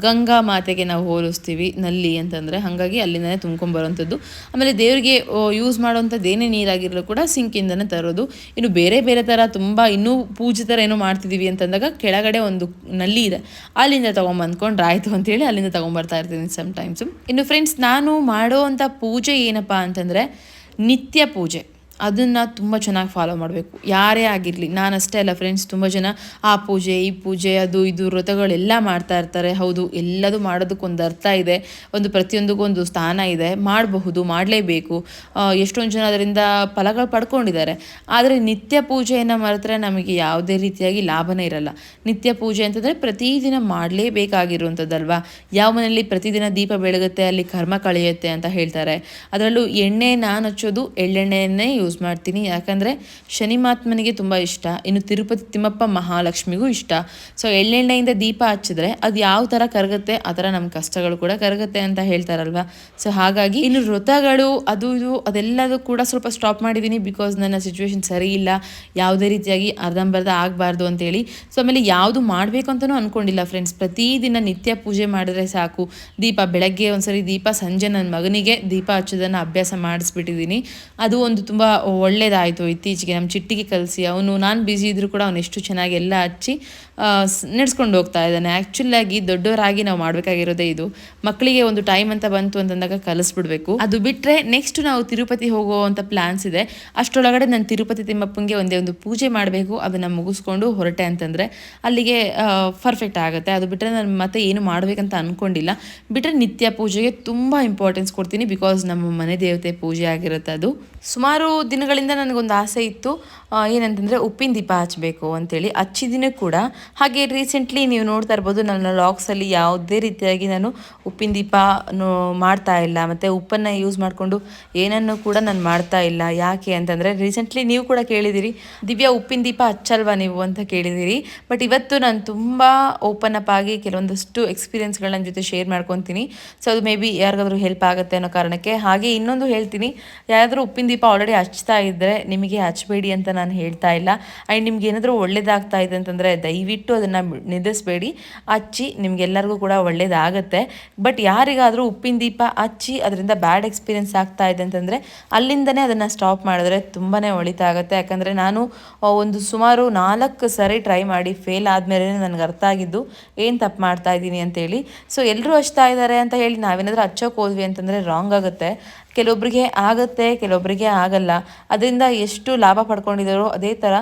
ಗಂಗಾ ಮಾತೆಗೆ ನಾವು ಹೋಲಿಸ್ತೀವಿ, ನಲ್ಲಿ ಅಂತಂದರೆ ಹಾಗಾಗಿ ಅಲ್ಲಿಂದನೇ ತುಂಬ್ಕೊಂಬರೋಂಥದ್ದು ಆಮೇಲೆ ದೇವರಿಗೆ ಯೂಸ್ ಮಾಡೋವಂಥದ್ದು ಏನೇ ನೀರಾಗಿರಲು ಕೂಡ ಸಿಂಕಿಂದನೇ ತರೋದು. ಇನ್ನು ಬೇರೆ ಬೇರೆ ಥರ ತುಂಬ ಇನ್ನೂ ಪೂಜೆ ಥರ ಏನೋ ಮಾಡ್ತಿದ್ದೀವಿ ಅಂತಂದಾಗ ಕೆಳಗಡೆ ಒಂದು ನಲ್ಲಿ ಇದೆ. ಅಲ್ಲಿಂದ ತೊಗೊಂಬಂದ್ಕೊಂಡು ಆಯಿತು ಅಂತೇಳಿ ಅಲ್ಲಿಂದ ತೊಗೊಂಬರ್ತಾ ಇರ್ತೀನಿ ಸಮ್ಟೈಮ್ಸು ಇನ್ನು ಫ್ರೆಂಡ್ಸ್ ನಾನು ಮಾಡೋ ಅಂಥ ಪೂಜೆ ಏನಪ್ಪ ಅಂತಂದರೆ ನಿತ್ಯ ಪೂಜೆ. ಅದನ್ನು ತುಂಬ ಚೆನ್ನಾಗಿ ಫಾಲೋ ಮಾಡಬೇಕು. ಯಾರೇ ಆಗಿರಲಿ, ನಾನಷ್ಟೇ ಅಲ್ಲ ಫ್ರೆಂಡ್ಸ್ ತುಂಬ ಜನ ಆ ಪೂಜೆ, ಈ ಪೂಜೆ, ಅದು ಇದು, ವ್ರತಗಳೆಲ್ಲ ಮಾಡ್ತಾ ಇರ್ತಾರೆ. ಹೌದು, ಎಲ್ಲದೂ ಮಾಡೋದಕ್ಕೊಂದು ಅರ್ಥ ಇದೆ. ಒಂದು ಪ್ರತಿಯೊಂದಕ್ಕೂ ಒಂದು ಸ್ಥಾನ ಇದೆ. ಮಾಡಬಹುದು, ಮಾಡಲೇಬೇಕು. ಎಷ್ಟೊಂದು ಜನ ಅದರಿಂದ ಫಲಗಳು ಪಡ್ಕೊಂಡಿದ್ದಾರೆ. ಆದರೆ ನಿತ್ಯ ಪೂಜೆಯನ್ನು ಮರೆತರೆ ನಮಗೆ ಯಾವುದೇ ರೀತಿಯಾಗಿ ಲಾಭನೇ ಇರಲ್ಲ. ನಿತ್ಯ ಪೂಜೆ ಅಂತಂದರೆ ಪ್ರತಿದಿನ ಮಾಡಲೇಬೇಕಾಗಿರುವಂಥದ್ದಲ್ವಾ? ಯಾವ ಮನೆಯಲ್ಲಿ ಪ್ರತಿದಿನ ದೀಪ ಬೆಳಗುತ್ತೆ, ಅಲ್ಲಿ ಕರ್ಮ ಕಳೆಯುತ್ತೆ ಅಂತ ಹೇಳ್ತಾರೆ. ಅದರಲ್ಲೂ ಎಣ್ಣೆ ನಾನು ಹಚ್ಚೋದು, ಎಳ್ಳೆಣ್ಣೆಯನ್ನೇ ಯೂಸ್ ಮಾಡ್ತೀನಿ. ಯಾಕಂದರೆ ಶನಿ ಮಹಾತ್ಮನಿಗೆ ತುಂಬ ಇಷ್ಟ. ಇನ್ನು ತಿರುಪತಿ ತಿಮ್ಮಪ್ಪ ಮಹಾಲಕ್ಷ್ಮಿಗೂ ಇಷ್ಟ. ಸೊ ಎಳ್ಳೆಣ್ಣೆಯಿಂದ ದೀಪ ಹಚ್ಚಿದ್ರೆ ಅದು ಯಾವ ಥರ ಕರಗುತ್ತೆ, ಆ ಥರ ನಮ್ಮ ಕಷ್ಟಗಳು ಕೂಡ ಕರಗುತ್ತೆ ಅಂತ ಹೇಳ್ತಾರಲ್ವಾ? ಸೊ ಹಾಗಾಗಿ ಇನ್ನು ವ್ರತಗಳು, ಅದು ಇದು, ಅದೆಲ್ಲದೂ ಕೂಡ ಸ್ವಲ್ಪ ಸ್ಟಾಪ್ ಮಾಡಿದ್ದೀನಿ ಬಿಕಾಸ್ ನನ್ನ ಸಿಚುವೇಶನ್ ಸರಿ ಇಲ್ಲ. ಯಾವುದೇ ರೀತಿಯಾಗಿ ಅರ್ಧಂಬರ್ಧ ಆಗಬಾರ್ದು ಅಂತೇಳಿ. ಸೊ ಆಮೇಲೆ ಯಾವುದು ಮಾಡಬೇಕು ಅಂತಲೂ ಅಂದ್ಕೊಂಡಿಲ್ಲ ಫ್ರೆಂಡ್ಸ್ ಪ್ರತಿದಿನ ನಿತ್ಯ ಪೂಜೆ ಮಾಡಿದ್ರೆ ಸಾಕು. ದೀಪ ಬೆಳಗ್ಗೆ ಒಂದ್ಸರಿ ದೀಪ, ಸಂಜೆ ನನ್ನ ಮಗನಿಗೆ ದೀಪ ಹಚ್ಚೋದನ್ನು ಅಭ್ಯಾಸ ಮಾಡಿಸ್ಬಿಟ್ಟಿದ್ದೀನಿ ಅದು ಒಂದು ತುಂಬ ಒಳ್ಳೇದಾಯಿತು, ಇತ್ತೀಚೆಗೆ ನಮ್ಮ ಚಿಟ್ಟಿಗೆ ಕಲಿಸಿ, ಅವನು ನಾನು ಬ್ಯುಸಿ ಇದ್ದರೂ ಕೂಡ ಅವನು ಎಷ್ಟು ಚೆನ್ನಾಗಿ ಎಲ್ಲ ಹಚ್ಚಿ ನಡೆಸ್ಕೊಂಡು ಹೋಗ್ತಾ ಇದ್ದಾನೆ. ಆ್ಯಕ್ಚುಲಾಗಿ ದೊಡ್ಡವರಾಗಿ ನಾವು ಮಾಡಬೇಕಾಗಿರೋದೇ ಇದು. ಮಕ್ಕಳಿಗೆ ಒಂದು ಟೈಮ್ ಅಂತ ಬಂತು ಅಂತಂದಾಗ ಕಲಿಸ್ಬಿಡ್ಬೇಕು. ಅದು ಬಿಟ್ಟರೆ ನೆಕ್ಸ್ಟ್ ನಾವು ತಿರುಪತಿ ಹೋಗುವಂಥ ಪ್ಲ್ಯಾನ್ಸ್ ಇದೆ. ಅಷ್ಟರೊಳಗಡೆ ನಾನು ತಿರುಪತಿ ತಿಮ್ಮಪ್ಪಂಗೆ ಒಂದೇ ಒಂದು ಪೂಜೆ ಮಾಡಬೇಕು, ಅದನ್ನು ಮುಗಿಸ್ಕೊಂಡು ಹೊರಟೆ ಅಂತಂದರೆ ಅಲ್ಲಿಗೆ ಪರ್ಫೆಕ್ಟ್ ಆಗುತ್ತೆ. ಅದು ಬಿಟ್ಟರೆ ನಾನು ಮತ್ತೆ ಏನು ಮಾಡಬೇಕಂತ ಅಂದ್ಕೊಂಡಿಲ್ಲ ಬಿಟ್ಟರೆ ನಿತ್ಯ ಪೂಜೆಗೆ ತುಂಬ ಇಂಪಾರ್ಟೆನ್ಸ್ ಕೊಡ್ತೀನಿ ಬಿಕಾಸ್ ನಮ್ಮ ಮನೆ ದೇವತೆ ಪೂಜೆ ಆಗಿರುತ್ತೆ ಅದು. ಸುಮಾರು ದಿನಗಳಿಂದ ನನಗೊಂದು ಆಸೆ ಇತ್ತು. ಏನಂತಂದರೆ ಉಪ್ಪಿನ ದೀಪ ಹಚ್ಚಬೇಕು ಅಂತೇಳಿ. ಹಚ್ಚಿದ್ದೀನಿ ಕೂಡ. ಹಾಗೆ ರೀಸೆಂಟ್ಲಿ ನೀವು ನೋಡ್ತಾ ಇರ್ಬೋದು ನನ್ನ ಲಾಕ್ಸಲ್ಲಿ ಯಾವುದೇ ರೀತಿಯಾಗಿ ನಾನು ಉಪ್ಪಿನ ದೀಪ ಮಾಡ್ತಾ ಇಲ್ಲ. ಮತ್ತು ಉಪ್ಪನ್ನು ಯೂಸ್ ಮಾಡಿಕೊಂಡು ಏನನ್ನು ಕೂಡ ನಾನು ಮಾಡ್ತಾ ಇಲ್ಲ. ಯಾಕೆ ಅಂತಂದರೆ ರೀಸೆಂಟ್ಲಿ ನೀವು ಕೂಡ ಕೇಳಿದ್ದೀರಿ ದಿವ್ಯಾ ಉಪ್ಪಿನ ದೀಪ ಹಚ್ಚಲ್ವಾ ನೀವು ಅಂತ ಕೇಳಿದ್ದೀರಿ ಬಟ್ ಇವತ್ತು ನಾನು ತುಂಬ ಓಪನ್ ಅಪ್ ಆಗಿ ಕೆಲವೊಂದಷ್ಟು ಎಕ್ಸ್ಪೀರಿಯೆನ್ಸ್ಗಳು ನನ್ನ ಜೊತೆ ಶೇರ್ ಮಾಡ್ಕೊತೀನಿ. ಸೊ ಅದು ಮೇ ಬಿ ಯಾರಿಗಾದ್ರೂ ಹೆಲ್ಪ್ ಆಗುತ್ತೆ ಅನ್ನೋ ಕಾರಣಕ್ಕೆ. ಹಾಗೆ ಇನ್ನೊಂದು ಹೇಳ್ತೀನಿ, ಯಾರಾದರೂ ಉಪ್ಪಿನ ದೀಪ ಆಲ್ರೆಡಿ ಹಚ್ತಾ ಇದ್ದರೆ ನಿಮಗೆ ಹಚ್ಚಬೇಡಿ ಅಂತ ನಾನು ಹೇಳ್ತಾ ಇಲ್ಲ. ಆ್ಯಂಡ್ ನಿಮ್ಗೆ ಏನಾದರೂ ಒಳ್ಳೇದಾಗ್ತಾ ಇದೆ ಅಂತಂದರೆ ದಯವಿಟ್ಟು ಅದನ್ನು ನಿಂದಿಸಬೇಡಿ ಹಚ್ಚಿ ನಿಮಗೆಲ್ಲರಿಗೂ ಕೂಡ ಒಳ್ಳೇದಾಗುತ್ತೆ. ಬಟ್ ಯಾರಿಗಾದರೂ ಉಪ್ಪಿನ ದೀಪ ಹಚ್ಚಿ ಅದರಿಂದ ಬ್ಯಾಡ್ ಎಕ್ಸ್ಪೀರಿಯೆನ್ಸ್ ಆಗ್ತಾ ಇದೆ ಅಂತಂದರೆ ಅಲ್ಲಿಂದನೇ ಅದನ್ನು ಸ್ಟಾಪ್ ಮಾಡಿದ್ರೆ ತುಂಬಾ ಒಳಿತಾಗುತ್ತೆ ಯಾಕಂದರೆ ನಾನು ಒಂದು ಸುಮಾರು ನಾಲ್ಕು ಸರಿ ಟ್ರೈ ಮಾಡಿ ಫೇಲ್ ಆದಮೇಲೆ ನನಗೆ ಅರ್ಥ ಆಗಿದ್ದು ಏನು ತಪ್ಪು ಮಾಡ್ತಾ ಇದ್ದೀನಿ ಅಂತೇಳಿ. ಸೊ ಎಲ್ಲರೂ ಹಚ್ತಾ ಇದ್ದಾರೆ ಅಂತ ಹೇಳಿ ನಾವೇನಾದರೂ ಹಚ್ಚೋಕೆ ಹೋದ್ವಿ ಅಂತಂದರೆ ರಾಂಗ್ ಆಗುತ್ತೆ. ಕೆಲವೊಬ್ಬರಿಗೆ ಆಗುತ್ತೆ ಕೆಲವೊಬ್ಬರಿಗೆ ಆಗಲ್ಲ. ಅದರಿಂದ ಎಷ್ಟು ಲಾಭ ಪಡ್ಕೊಂಡಿದ್ದಾರೋ ಅದೇ ಥರ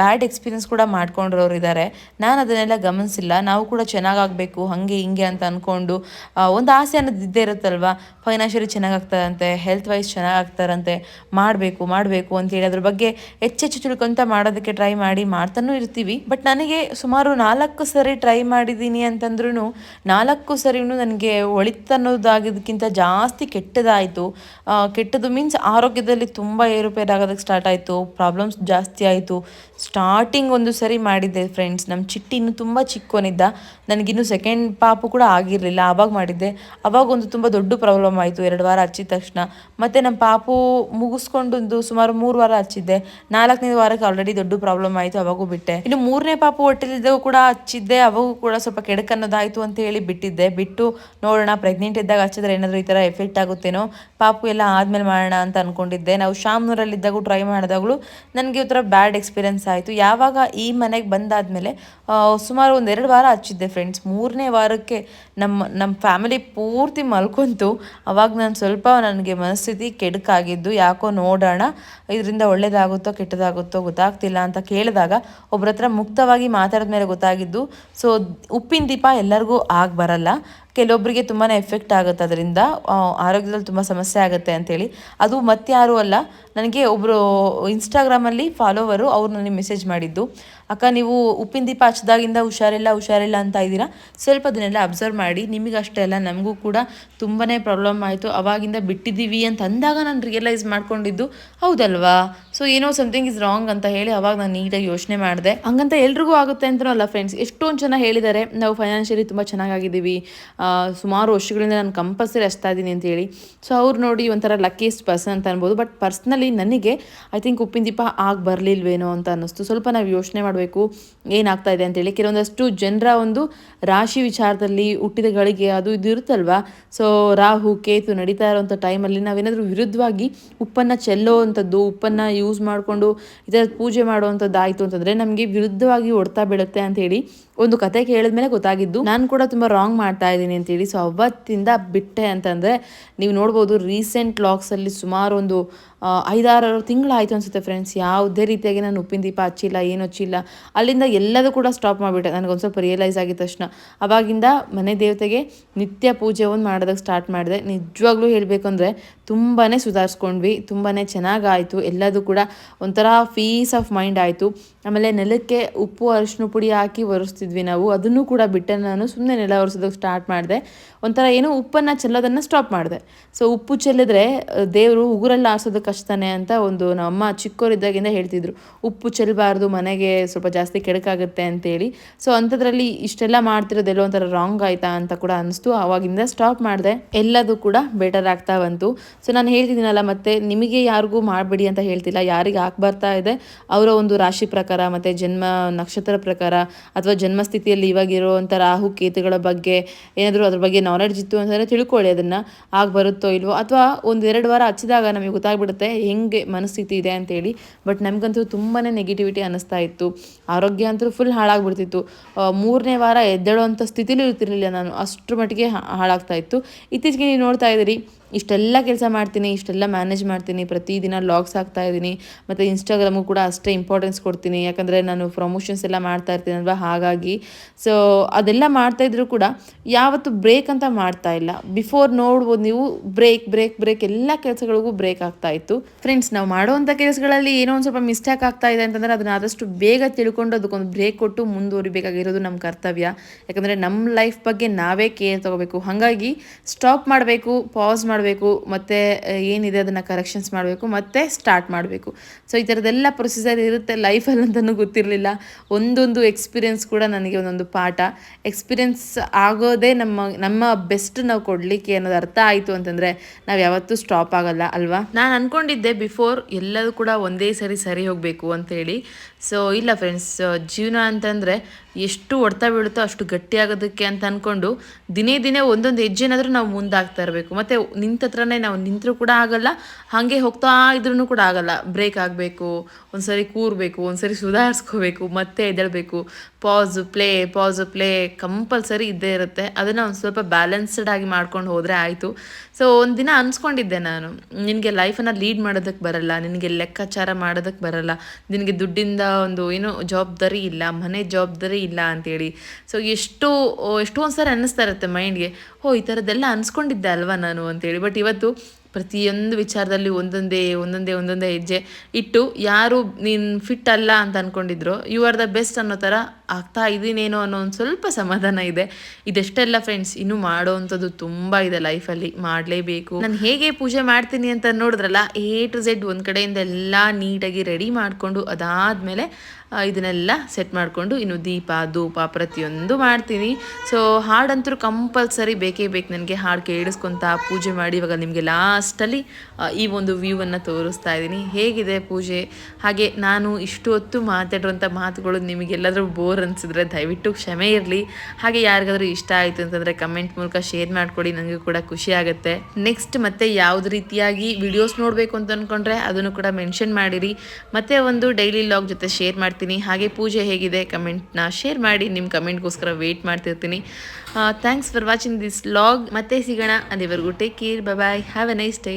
ಬ್ಯಾಡ್ ಎಕ್ಸ್ಪೀರಿಯನ್ಸ್ ಕೂಡ ಮಾಡ್ಕೊಂಡಿರೋರು ಇದ್ದಾರೆ ನಾನು ಅದನ್ನೆಲ್ಲ ಗಮನಿಸಿಲ್ಲ. ನಾವು ಕೂಡ ಚೆನ್ನಾಗಾಗಬೇಕು, ಹಾಗೆ ಹಿಂಗೆ ಅಂತ ಅಂದ್ಕೊಂಡು ಒಂದು ಆಸೆ ಅನ್ನೋದು ಇದ್ದೇ ಇರುತ್ತಲ್ವ? ಫೈನಾನ್ಷಿಯಲಿ ಚೆನ್ನಾಗಾಗ್ತಾರಂತೆ ಹೆಲ್ತ್ ವೈಸ್ ಚೆನ್ನಾಗಾಗ್ತಾರಂತೆ, ಮಾಡಬೇಕು ಮಾಡಬೇಕು ಅಂತೇಳಿ ಅದ್ರ ಬಗ್ಗೆ ಹೆಚ್ಚೆಚ್ಚು ತಿಳ್ಕೊಂತ ಮಾಡೋದಕ್ಕೆ ಟ್ರೈ ಮಾಡಿ ಮಾಡ್ತಾನೂ ಇರ್ತೀವಿ. ಬಟ್ ನನಗೆ ಸುಮಾರು ನಾಲ್ಕು ಸರಿ ಟ್ರೈ ಮಾಡಿದ್ದೀನಿ ಅಂತಂದ್ರೂ ನಾಲ್ಕು ಸರಿನೂ ನನಗೆ ಒಳಿತನ್ನೋದಾಗಿದ್ದಕ್ಕಿಂತ ಜಾಸ್ತಿ ಕೆಟ್ಟದಾಯಿತು. ಕೆಟ್ಟದ್ದು ಮೀನ್ಸ್ ಆರೋಗ್ಯದಲ್ಲಿ ತುಂಬ ಏರುಪೇರು ಆಗೋದಕ್ಕೆ ಸ್ಟಾರ್ಟ್ ಆಯಿತು ಪ್ರಾಬ್ಲಮ್ಸ್ ಜಾಸ್ತಿ ಆಯಿತು. ಸ್ಟಾರ್ಟಿಂಗ್ ಒಂದು ಸರಿ ಮಾಡಿದ್ದೆ ಫ್ರೆಂಡ್ಸ್ ನಮ್ಮ ಚಿಟ್ಟಿ ಇನ್ನೂ ತುಂಬ ಚಿಕ್ಕವನಿದ್ದ. ನನಗಿನ್ನೂ ಸೆಕೆಂಡ್ ಪಾಪು ಕೂಡ ಆಗಿರಲಿಲ್ಲ, ಆವಾಗ ಮಾಡಿದ್ದೆ. ಆವಾಗ ಒಂದು ತುಂಬ ದೊಡ್ಡ ಪ್ರಾಬ್ಲಮ್ ಆಯಿತು, ಎರಡು ವಾರ ಹಚ್ಚಿದ ತಕ್ಷಣ. ಮತ್ತು ನಮ್ಮ ಪಾಪು ಮುಗಿಸ್ಕೊಂಡೊಂದು ಸುಮಾರು ಮೂರು ವಾರ ಹಚ್ಚಿದ್ದೆ. ನಾಲ್ಕನೇ ವಾರಕ್ಕೆ ಆಲ್ರೆಡಿ ದೊಡ್ಡ ಪ್ರಾಬ್ಲಮ್ ಆಯಿತು, ಅವಾಗೂ ಬಿಟ್ಟೆ. ಇನ್ನು ಮೂರನೇ ಪಾಪು ಹೊಟ್ಟೆಲಿದ್ದಾಗೂ ಕೂಡ ಹಚ್ಚಿದ್ದೆ, ಅವಾಗೂ ಕೂಡ ಸ್ವಲ್ಪ ಕೆಡಕನ್ನೋದಾಯಿತು ಅಂತ ಹೇಳಿ ಬಿಟ್ಟಿದ್ದೆ. ಬಿಟ್ಟು ನೋಡೋಣ ಪ್ರೆಗ್ನೆಂಟ್ ಇದ್ದಾಗ ಹಚ್ಚಿದ್ರೆ ಏನಾದರೂ ಈ ಥರ ಎಫೆಕ್ಟ್ ಆಗುತ್ತೇನೋ. ಪಾಪು ಎಲ್ಲ ಆದಮೇಲೆ ಮಾಡೋಣ ಅಂತ ಅಂದ್ಕೊಂಡಿದ್ದೆ ನಾವು ಶಾಮ್ನೂರಲ್ಲಿದ್ದಾಗೂ ಟ್ರೈ ಮಾಡಿದಾಗಲೂ ನನಗೆ ಒಂಥರ ಥರ ಬ್ಯಾಡ್ ಎಕ್ಸ್ಪೀರಿಯೆನ್ಸ್ ಆಯಿತು. ಯಾವಾಗ ಈ ಮನೆಗೆ ಬಂದಾದಮೇಲೆ ಸುಮಾರು ಒಂದು ಎರಡು ವಾರ ಹಚ್ಚಿದ್ದೆ ಫ್ರೆಂಡ್ಸ್ ಮೂರನೇ ವಾರಕ್ಕೆ ನಮ್ಮ ನಮ್ಮ ಫ್ಯಾಮಿಲಿ ಪೂರ್ತಿ ಮಲ್ಕೊಂತು. ಅವಾಗ ನಾನು ಸ್ವಲ್ಪ ನನಗೆ ಮನಸ್ಥಿತಿ ಕೆಡುಕಾಗಿದ್ದು. ಯಾಕೋ ನೋಡೋಣ, ಇದರಿಂದ ಒಳ್ಳೇದಾಗುತ್ತೋ, ಕೆಟ್ಟದಾಗುತ್ತೋ ಗೊತ್ತಾಗ್ತಿಲ್ಲ ಅಂತ ಕೇಳಿದಾಗ ಒಬ್ಬರ ಹತ್ರ ಮುಕ್ತವಾಗಿ ಮಾತಾಡಿದ ಮೇಲೆ ಗೊತ್ತಾಗಿದ್ದು. ಸೊ ಉಪ್ಪಿನ ದೀಪ ಎಲ್ಲರಿಗೂ ಆಗಿ ಬರಲ್ಲ. ಕೆಲವೊಬ್ಬರಿಗೆ ತುಂಬಾ ಎಫೆಕ್ಟ್ ಆಗುತ್ತೆ. ಅದರಿಂದ ಆರೋಗ್ಯದಲ್ಲಿ ತುಂಬ ಸಮಸ್ಯೆ ಆಗುತ್ತೆ ಅಂತೇಳಿ. ಅದು ಮತ್ತಾರೂ ಅಲ್ಲ. ನನಗೆ ಒಬ್ಬರು ಇನ್ಸ್ಟಾಗ್ರಾಮಲ್ಲಿ ಫಾಲೋವರು ಅವ್ರು ನನಗೆ ಮೆಸೇಜ್ ಮಾಡಿದ್ದು. ಅಕ್ಕ, ನೀವು ಉಪ್ಪಿನ ದೀಪ ಹಚ್ಚಿದಾಗಿಂದ ಹುಷಾರಿಲ್ಲ ಹುಷಾರಿಲ್ಲ ಅಂತ ಇದ್ದೀರಾ? ಸ್ವಲ್ಪ ಅದನ್ನೆಲ್ಲ ಅಬ್ಸರ್ವ್ ಮಾಡಿ. ನಿಮಗೆ ಅಷ್ಟೇ ಅಲ್ಲ, ನಮಗೂ ಕೂಡ ತುಂಬಾ ಪ್ರಾಬ್ಲಮ್ ಆಯಿತು. ಅವಾಗಿಂದ ಬಿಟ್ಟಿದ್ದೀವಿ ಅಂತ ಅಂದಾಗ ನಾನು ರಿಯಲೈಸ್ ಮಾಡ್ಕೊಂಡಿದ್ದು, ಹೌದಲ್ವಾ? ಸೊ ಏನೋ ಸಮಥಿಂಗ್ ಇಸ್ ರಾಂಗ್ ಅಂತ ಹೇಳಿ ಅವಾಗ ನಾನು ನೀಟಾಗಿ ಯೋಚನೆ ಮಾಡಿದೆ. ಹಂಗಂತ ಎಲ್ರಿಗೂ ಆಗುತ್ತೆ ಅಂತನೂ ಅಲ್ಲ ಫ್ರೆಂಡ್ಸ್ ಎಷ್ಟೊಂದು ಜನ ಹೇಳಿದ್ದಾರೆ ನಾವು ಫೈನಾನ್ಷಿಯಲಿ ತುಂಬ ಚೆನ್ನಾಗಿದ್ದೀವಿ ಸುಮಾರು ವರ್ಷಗಳಿಂದ ನಾನು ಕಂಪಲ್ಸರಿ ಹಚ್ತಾ ಇದ್ದೀನಿ ಅಂತ ಹೇಳಿ. ಸೊ ಅವ್ರು ನೋಡಿ ಒಂಥರ ಲಕ್ಕಿಯಸ್ಟ್ ಪರ್ಸನ್ ಅಂತ ಅನ್ಬೋದು. ಬಟ್ ಪರ್ಸ್ನಲಿ ನನಗೆ ಐ ಥಿಂಕ್ ಉಪ್ಪಿನ ದೀಪ ಆಗಿ ಬರಲಿಲ್ವೇನೋ ಅಂತ ಅನ್ನಿಸ್ತು. ಸ್ವಲ್ಪ ನಾವು ಯೋಚನೆ ಮಾಡಬೇಕು, ಏನಾಗ್ತಾ ಇದೆ ಅಂತೇಳಿ ಕೆಲವೊಂದಷ್ಟು ಜನರ ಒಂದು ರಾಶಿ ವಿಚಾರದಲ್ಲಿ ಹುಟ್ಟಿದ ಗಳಿಗೆ ಅದು ಇದು ಇರುತ್ತಲ್ವಾ? ಸೊ ರಾಹು, ಕೇತು ನಡೀತಾ ಇರೋಂಥ ಟೈಮಲ್ಲಿ ನಾವೇನಾದರೂ ವಿರುದ್ಧವಾಗಿ ಉಪ್ಪನ್ನು ಚೆಲ್ಲೋ ಅಂಥದ್ದು ಉಪ್ಪನ್ನು ಯೂಸ್ ಮಾಡಿಕೊಂಡು ಇದರ ಪೂಜೆ ಮಾಡುವಂಥದ್ದಾಯಿತು ಅಂತಂದರೆ ನಮಗೆ ವಿರುದ್ಧವಾಗಿ ಹೊಡ್ತಾ ಬೀಳುತ್ತೆ ಅಂತೇಳಿ ಒಂದು ಕತೆ ಕೇಳಿದ್ಮೇಲೆ ಗೊತ್ತಾಗಿದ್ದು, ನಾನು ಕೂಡ ತುಂಬ ರಾಂಗ್ ಮಾಡ್ತಾ ಇದ್ದೀನಿ ಅಂತೇಳಿ. ಸೊ ಅವತ್ತಿಂದ ಬಿಟ್ಟೆ ಅಂತಂದರೆ, ನೀವು ನೋಡ್ಬೋದು ರೀಸೆಂಟ್ ಲಾಕ್ಸಲ್ಲಿ ಸುಮಾರು ಒಂದು ಐದಾರು ತಿಂಗಳಾಯಿತು ಅನಿಸುತ್ತೆ ಫ್ರೆಂಡ್ಸ್ ಯಾವುದೇ ರೀತಿಯಾಗಿ ನಾನು ಉಪ್ಪಿನ ದೀಪ ಹಚ್ಚಿಲ್ಲ, ಏನು ಹಚ್ಚಿಲ್ಲ. ಅಲ್ಲಿಂದ ಎಲ್ಲದೂ ಕೂಡ ಸ್ಟಾಪ್ ಮಾಡಿಬಿಟ್ಟೆ. ನನಗೊಂದು ಸ್ವಲ್ಪ ರಿಯಲೈಸ್ ಆಗಿದ ತಕ್ಷಣ. ಅವಾಗಿಂದ ಮನೆ ದೇವತೆಗೆ ನಿತ್ಯ ಪೂಜೆ ಒಂದು ಮಾಡೋದಕ್ಕೆ ಸ್ಟಾರ್ಟ್ ಮಾಡಿದೆ. ನಿಜವಾಗ್ಲೂ ಹೇಳಬೇಕು ಅಂದರೆ ತುಂಬಾ ಸುಧಾರಿಸ್ಕೊಂಡ್ವಿ ತುಂಬಾ ಚೆನ್ನಾಗಾಯಿತು. ಎಲ್ಲದೂ ಕೂಡ ಒಂಥರ ಫೀಸ್ ಆಫ್ ಮೈಂಡ್ ಆಯಿತು. ಆಮೇಲೆ ನೆಲಕ್ಕೆ ಉಪ್ಪು ಅರಿಶಿನ ಪುಡಿ ಹಾಕಿ ಒರೆಸ್ತಿದ್ವಿ ನಾವು. ಅದನ್ನು ಕೂಡ ಬಿಟ್ಟೆ ನಾನು ಸುಮ್ಮನೆ ನೆಲ ಒರೆಸೋದಕ್ಕೆ ಸ್ಟಾರ್ಟ್ ಮಾಡಿದೆ. ಒಂಥರ ಏನೋ ಉಪ್ಪನ್ನು ಚೆಲ್ಲೋದನ್ನು ಸ್ಟಾಪ್ ಮಾಡಿದೆ. ಸೊ ಉಪ್ಪು ಚೆಲ್ಲಿದ್ರೆ ದೇವರು ಉಗುರಲ್ಲಿ ಆರಿಸೋದಕ್ಕೆ ಕಷ್ಟನೇ ಅಂತ ಒಂದು ನಮ್ಮ ಅಮ್ಮ ಚಿಕ್ಕವರಿದ್ದಾಗಿಂದ ಹೇಳ್ತಿದ್ರು. ಉಪ್ಪು ಚೆಲ್ಲಬಾರ್ದು ಮನೆಗೆ ಸ್ವಲ್ಪ ಜಾಸ್ತಿ ಕೆಡಕಾಗುತ್ತೆ ಅಂತೇಳಿ. ಸೊ ಅಂಥದ್ರಲ್ಲಿ ಇಷ್ಟೆಲ್ಲ ಮಾಡ್ತಿರೋದೆಲ್ಲೋ ಒಂಥರ ರಾಂಗ್ ಆಯ್ತಾ ಅಂತ ಕೂಡ ಅನಿಸ್ತು. ಆವಾಗಿಂದ ಸ್ಟಾಪ್ ಮಾಡಿದೆ. ಎಲ್ಲದೂ ಕೂಡ ಬೆಟರ್ ಆಗ್ತಾ ಬಂತು. ಸೊ ನಾನು ಹೇಳ್ತಿದ್ದೀನಲ್ಲ, ಮತ್ತೆ ನಿಮಗೆ ಯಾರಿಗೂ ಮಾಡಬೇಡಿ ಅಂತ ಹೇಳ್ತಿಲ್ಲ. ಯಾರಿಗೆ ಹಾಕ್ಬರ್ತಾ ಇದೆ, ಅವರ ಒಂದು ರಾಶಿ ಪ್ರಕಾರ, ಮತ್ತು ಜನ್ಮ ನಕ್ಷತ್ರ ಪ್ರಕಾರ, ಅಥವಾ ಜನ್ಮಸ್ಥಿತಿಯಲ್ಲಿ ಇವಾಗ ಅಂಥ ರಾಹು, ಕೇತುಗಳ ಬಗ್ಗೆ, ಏನಾದರೂ ಅದ್ರ ಬಗ್ಗೆ ನಾಲೆಡ್ಜ್ ಇತ್ತು ಅಂತಂದರೆ ತಿಳ್ಕೊಳ್ಳಿ ಅದನ್ನು. ಆಗ ಬರುತ್ತೋ ಇಲ್ವೋ ಅಥವಾ ಒಂದು ಎರಡು ವಾರ ಹಚ್ಚಿದಾಗ ನಮಗೆ ಗೊತ್ತಾಗ್ಬಿಡುತ್ತೆ, ಹೆಂಗೆ ಮನಸ್ಥಿತಿ ಇದೆ ಅಂತೇಳಿ ಬಟ್ ನಮಗಂತೂ ತುಂಬಾ ನೆಗೆಟಿವಿಟಿ ಅನ್ನಿಸ್ತಾ ಇತ್ತು. ಆರೋಗ್ಯ ಅಂತೂ ಫುಲ್ ಹಾಳಾಗ್ಬಿಡ್ತಿತ್ತು. ಮೂರನೇ ವಾರ ಎದ್ದೇಳುವಂಥ ಸ್ಥಿತಿಲೂ ಇರ್ತಿರಲಿಲ್ಲ ನಾನು. ಅಷ್ಟರ ಮಟ್ಟಿಗೆ ಹಾಳಾಗ್ತಾ ಇತ್ತು. ಇತ್ತೀಚೆಗೆ ನೀವು ನೋಡ್ತಾ ಇದ್ದೀರಿ ಇಷ್ಟೆಲ್ಲ ಕೆಲಸ ಮಾಡ್ತೀನಿ, ಇಷ್ಟೆಲ್ಲ ಮ್ಯಾನೇಜ್ ಮಾಡ್ತೀನಿ, ಪ್ರತಿದಿನ ಲಾಗ್ಸ್ ಹಾಕ್ತಾ ಇದ್ದೀನಿ, ಮತ್ತು ಇನ್ಸ್ಟಾಗ್ರಾಮು ಕೂಡ ಅಷ್ಟೇ ಇಂಪಾರ್ಟೆನ್ಸ್ ಕೊಡ್ತೀನಿ, ಯಾಕಂದರೆ ನಾನು ಪ್ರಮೋಷನ್ಸ್ ಎಲ್ಲ ಮಾಡ್ತಾ ಇರ್ತೀನಲ್ವ ಹಾಗಾಗಿ. ಸೊ ಅದೆಲ್ಲ ಮಾಡ್ತಾ ಇದ್ರು ಕೂಡ ಯಾವತ್ತು ಬ್ರೇಕ್ ಅಂತ ಮಾಡ್ತಾ ಇಲ್ಲ. ಬಿಫೋರ್ ನೋಡ್ಬೋದು ನೀವು ಬ್ರೇಕ್ ಬ್ರೇಕ್ ಬ್ರೇಕ್ ಎಲ್ಲ ಕೆಲಸಗಳಿಗೂ ಬ್ರೇಕ್ ಆಗ್ತಾ ಇತ್ತು. ಫ್ರೆಂಡ್ಸ್ ನಾವು ಮಾಡುವಂಥ ಕೆಲಸಗಳಲ್ಲಿ ಏನೋ ಒಂದು ಸ್ವಲ್ಪ ಮಿಸ್ಟೇಕ್ ಆಗ್ತಾ ಇದೆ ಅಂತಂದರೆ ಅದನ್ನ ಆದಷ್ಟು ಬೇಗ ತಿಳ್ಕೊಂಡು ಅದಕ್ಕೊಂದು ಬ್ರೇಕ್ ಕೊಟ್ಟು ಮುಂದುವರಿಬೇಕಾಗಿರೋದು ನಮ್ಮ ಕರ್ತವ್ಯ. ಯಾಕಂದರೆ ನಮ್ಮ ಲೈಫ್ ಬಗ್ಗೆ ನಾವೇ ಕೇರ್ ತಗೋಬೇಕು. ಹಾಗಾಗಿ ಸ್ಟಾಪ್ ಮಾಡಬೇಕು ಪಾಸ್ ಮಾಡಬೇಕು. ಮತ್ತು ಏನಿದೆ ಅದನ್ನು ಕರೆಕ್ಷನ್ಸ್ ಮಾಡಬೇಕು, ಮತ್ತು ಸ್ಟಾರ್ಟ್ ಮಾಡಬೇಕು. ಸೊ ಈ ಥರದ್ದೆಲ್ಲ ಪ್ರೊಸೀಜರ್ ಇರುತ್ತೆ ಲೈಫಲ್ಲಿ ಅಂತಲೂ ಗೊತ್ತಿರಲಿಲ್ಲ. ಒಂದೊಂದು ಎಕ್ಸ್ಪೀರಿಯೆನ್ಸ್ ಕೂಡ ನನಗೆ ಒಂದೊಂದು ಪಾಠ. ಎಕ್ಸ್ಪೀರಿಯೆನ್ಸ್ ಆಗೋದೇ ನಮ್ಮ ನಮ್ಮ ಬೆಸ್ಟ್ ನಾವು ಕೊಡಲಿಕ್ಕೆ ಅನ್ನೋದು ಅರ್ಥ ಆಯಿತು ಅಂತಂದರೆ ನಾವು ಯಾವತ್ತೂ ಸ್ಟಾಪ್ ಆಗಲ್ಲ, ಅಲ್ವಾ? ನಾನು ಅಂದ್ಕೊಂಡಿದ್ದೆ ಬಿಫೋರ್ ಎಲ್ಲದೂ ಕೂಡ ಒಂದೇ ಸರಿ ಸರಿ ಹೋಗಬೇಕು ಅಂತೇಳಿ. ಸೊ ಇಲ್ಲ ಫ್ರೆಂಡ್ಸ್ ಜೀವನ ಅಂತಂದರೆ ಎಷ್ಟು ಹೊಡ್ತಾ ಬೀಳುತ್ತೋ ಅಷ್ಟು ಗಟ್ಟಿಯಾಗೋದಕ್ಕೆ ಅಂತ ಅಂದ್ಕೊಂಡು ದಿನೇ ದಿನೇ ಒಂದೊಂದು ಹೆಜ್ಜೆನಾದರೂ ನಾವು ಮುಂದಾಗ್ತಾ ಇರಬೇಕು. ಮತ್ತು ನಿಂತ ಹತ್ರನೇ ನಾವು ನಿಂತರೂ ಕೂಡ ಆಗಲ್ಲ, ಹಾಗೆ ಹೋಗ್ತಾ ಇದ್ರೂ ಕೂಡ ಆಗಲ್ಲ. ಬ್ರೇಕ್ ಆಗಬೇಕು, ಒಂದ್ಸರಿ ಕೂರಬೇಕು, ಒಂದ್ಸರಿ ಸುಧಾರಿಸ್ಕೋಬೇಕು, ಮತ್ತೆ ಎದ್ದೇಳಬೇಕು. Pause play pause play compulsory ಇದ್ದೇ ಇರುತ್ತೆ. ಅದನ್ನು ಒಂದು ಸ್ವಲ್ಪ ಬ್ಯಾಲೆನ್ಸ್ಡ್ ಆಗಿ ಮಾಡ್ಕೊಂಡು ಹೋದರೆ ಆಯಿತು. ಸೊ ಒಂದು ದಿನ ಅನ್ಸ್ಕೊಂಡಿದ್ದೆ ನಾನು, ನಿನಗೆ ಲೈಫನ್ನು ಲೀಡ್ ಮಾಡೋದಕ್ಕೆ ಬರಲ್ಲ, ನಿನಗೆ ಲೆಕ್ಕಾಚಾರ ಮಾಡೋದಕ್ಕೆ ಬರಲ್ಲ, ನಿನಗೆ ದುಡ್ಡಿಂದ ಒಂದು ಏನು ಜವಾಬ್ದಾರಿ ಇಲ್ಲ, ಮನೆ ಜವಾಬ್ದಾರಿ ಇಲ್ಲ ಅಂತೇಳಿ. ಸೊ ಎಷ್ಟು ಎಷ್ಟೊಂದು ಸರಿ ಅನ್ನಿಸ್ತಾ ಇರುತ್ತೆ ಮೈಂಡ್ಗೆ, ಓ, ಈ ಥರದ್ದೆಲ್ಲ ಅನ್ಸ್ಕೊಂಡಿದ್ದೆ ಅಲ್ವಾ ನಾನು? ಅಂತೇಳಿ. ಬಟ್ ಇವತ್ತು ಪ್ರತಿಯೊಂದು ವಿಚಾರದಲ್ಲಿ ಒಂದೊಂದೇ ಒಂದೊಂದೇ ಒಂದೊಂದೇ ಹೆಜ್ಜೆ ಇಟ್ಟು ಯಾರು ನೀನು ಫಿಟ್ ಅಲ್ಲ ಅಂತ ಅಂದ್ಕೊಂಡಿದ್ರು ಯು ಆರ್ ದ ಬೆಸ್ಟ್ ಅನ್ನೋ ಥರ ಆಗ್ತಾ ಇದ್ದೀನೇನೋ ಅನ್ನೋ ಒಂದು ಸ್ವಲ್ಪ ಸಮಾಧಾನ ಇದೆ. ಇದೆಷ್ಟೆಲ್ಲ ಫ್ರೆಂಡ್ಸ್ ಇನ್ನೂ ಮಾಡೋವಂಥದ್ದು ತುಂಬ ಇದೆ ಲೈಫಲ್ಲಿ ಮಾಡಲೇಬೇಕು. ನಾನು ಹೇಗೆ ಪೂಜೆ ಮಾಡ್ತೀನಿ ಅಂತ ನೋಡಿದ್ರಲ್ಲ ಎ ಟು ಝೆಡ್ ಒಂದು ಕಡೆಯಿಂದ ಎಲ್ಲ ನೀಟಾಗಿ ರೆಡಿ ಮಾಡಿಕೊಂಡು ಅದಾದಮೇಲೆ ಇದನ್ನೆಲ್ಲ ಸೆಟ್ ಮಾಡಿಕೊಂಡು ಇನ್ನು ದೀಪ, ಧೂಪ ಪ್ರತಿಯೊಂದು ಮಾಡ್ತೀನಿ. ಸೊ ಹಾಡಂತೂ ಕಂಪಲ್ಸರಿ ಬೇಕೇ ಬೇಕು ನನಗೆ. ಹಾಡು ಕೇಳಿಸ್ಕೊತಾ ಪೂಜೆ ಮಾಡಿ ಇವಾಗ ನಿಮಗೆ ಲಾಸ್ಟಲ್ಲಿ ಈ ಒಂದು ವ್ಯೂವನ್ನು ತೋರಿಸ್ತಾ ಇದ್ದೀನಿ. ಹೇಗಿದೆ ಪೂಜೆ? ಹಾಗೆ ನಾನು ಇಷ್ಟು ಹೊತ್ತು ಮಾತಾಡಿರುವಂಥ ಮಾತುಗಳು ನಿಮಗೆಲ್ಲಾದರೂ ಬೋರ್ ಅನಿಸಿದ್ರೆ ದಯವಿಟ್ಟು ಕ್ಷಮೆ ಇರಲಿ. ಹಾಗೆ ಯಾರಿಗಾದರೂ ಇಷ್ಟ ಆಯಿತು ಅಂತಂದರೆ ಕಮೆಂಟ್ ಮೂಲಕ ಶೇರ್ ಮಾಡಿಕೊಡಿ ನನಗೂ ಕೂಡ ಖುಷಿ ಆಗುತ್ತೆ. ನೆಕ್ಸ್ಟ್ ಮತ್ತೆ ಯಾವ್ದು ರೀತಿಯಾಗಿ ವಿಡಿಯೋಸ್ ನೋಡಬೇಕು ಅಂತ ಅಂದ್ಕೊಂಡ್ರೆ ಅದನ್ನು ಕೂಡ ಮೆನ್ಷನ್ ಮಾಡಿರಿ. ಮತ್ತೆ ಒಂದು ಡೈಲಿ ಲಾಗ್ ಜೊತೆ ಶೇರ್ ಮಾಡ್ತೀನಿ ಹಾಗೆ ಪೂಜೆ ಹೇಗಿದೆ ಕಮೆಂಟ್ನ ಶೇರ್ ಮಾಡಿ ನಿಮ್ಮ ಕಮೆಂಟ್ಗೋಸ್ಕರ ವೇಟ್ ಮಾಡ್ತಿರ್ತೀನಿ. Thanks for watching this vlog ಮತ್ತೆ ಸಿಗೋಣ. ಅಲ್ಲಿವರೆಗೂ take care bye have a nice day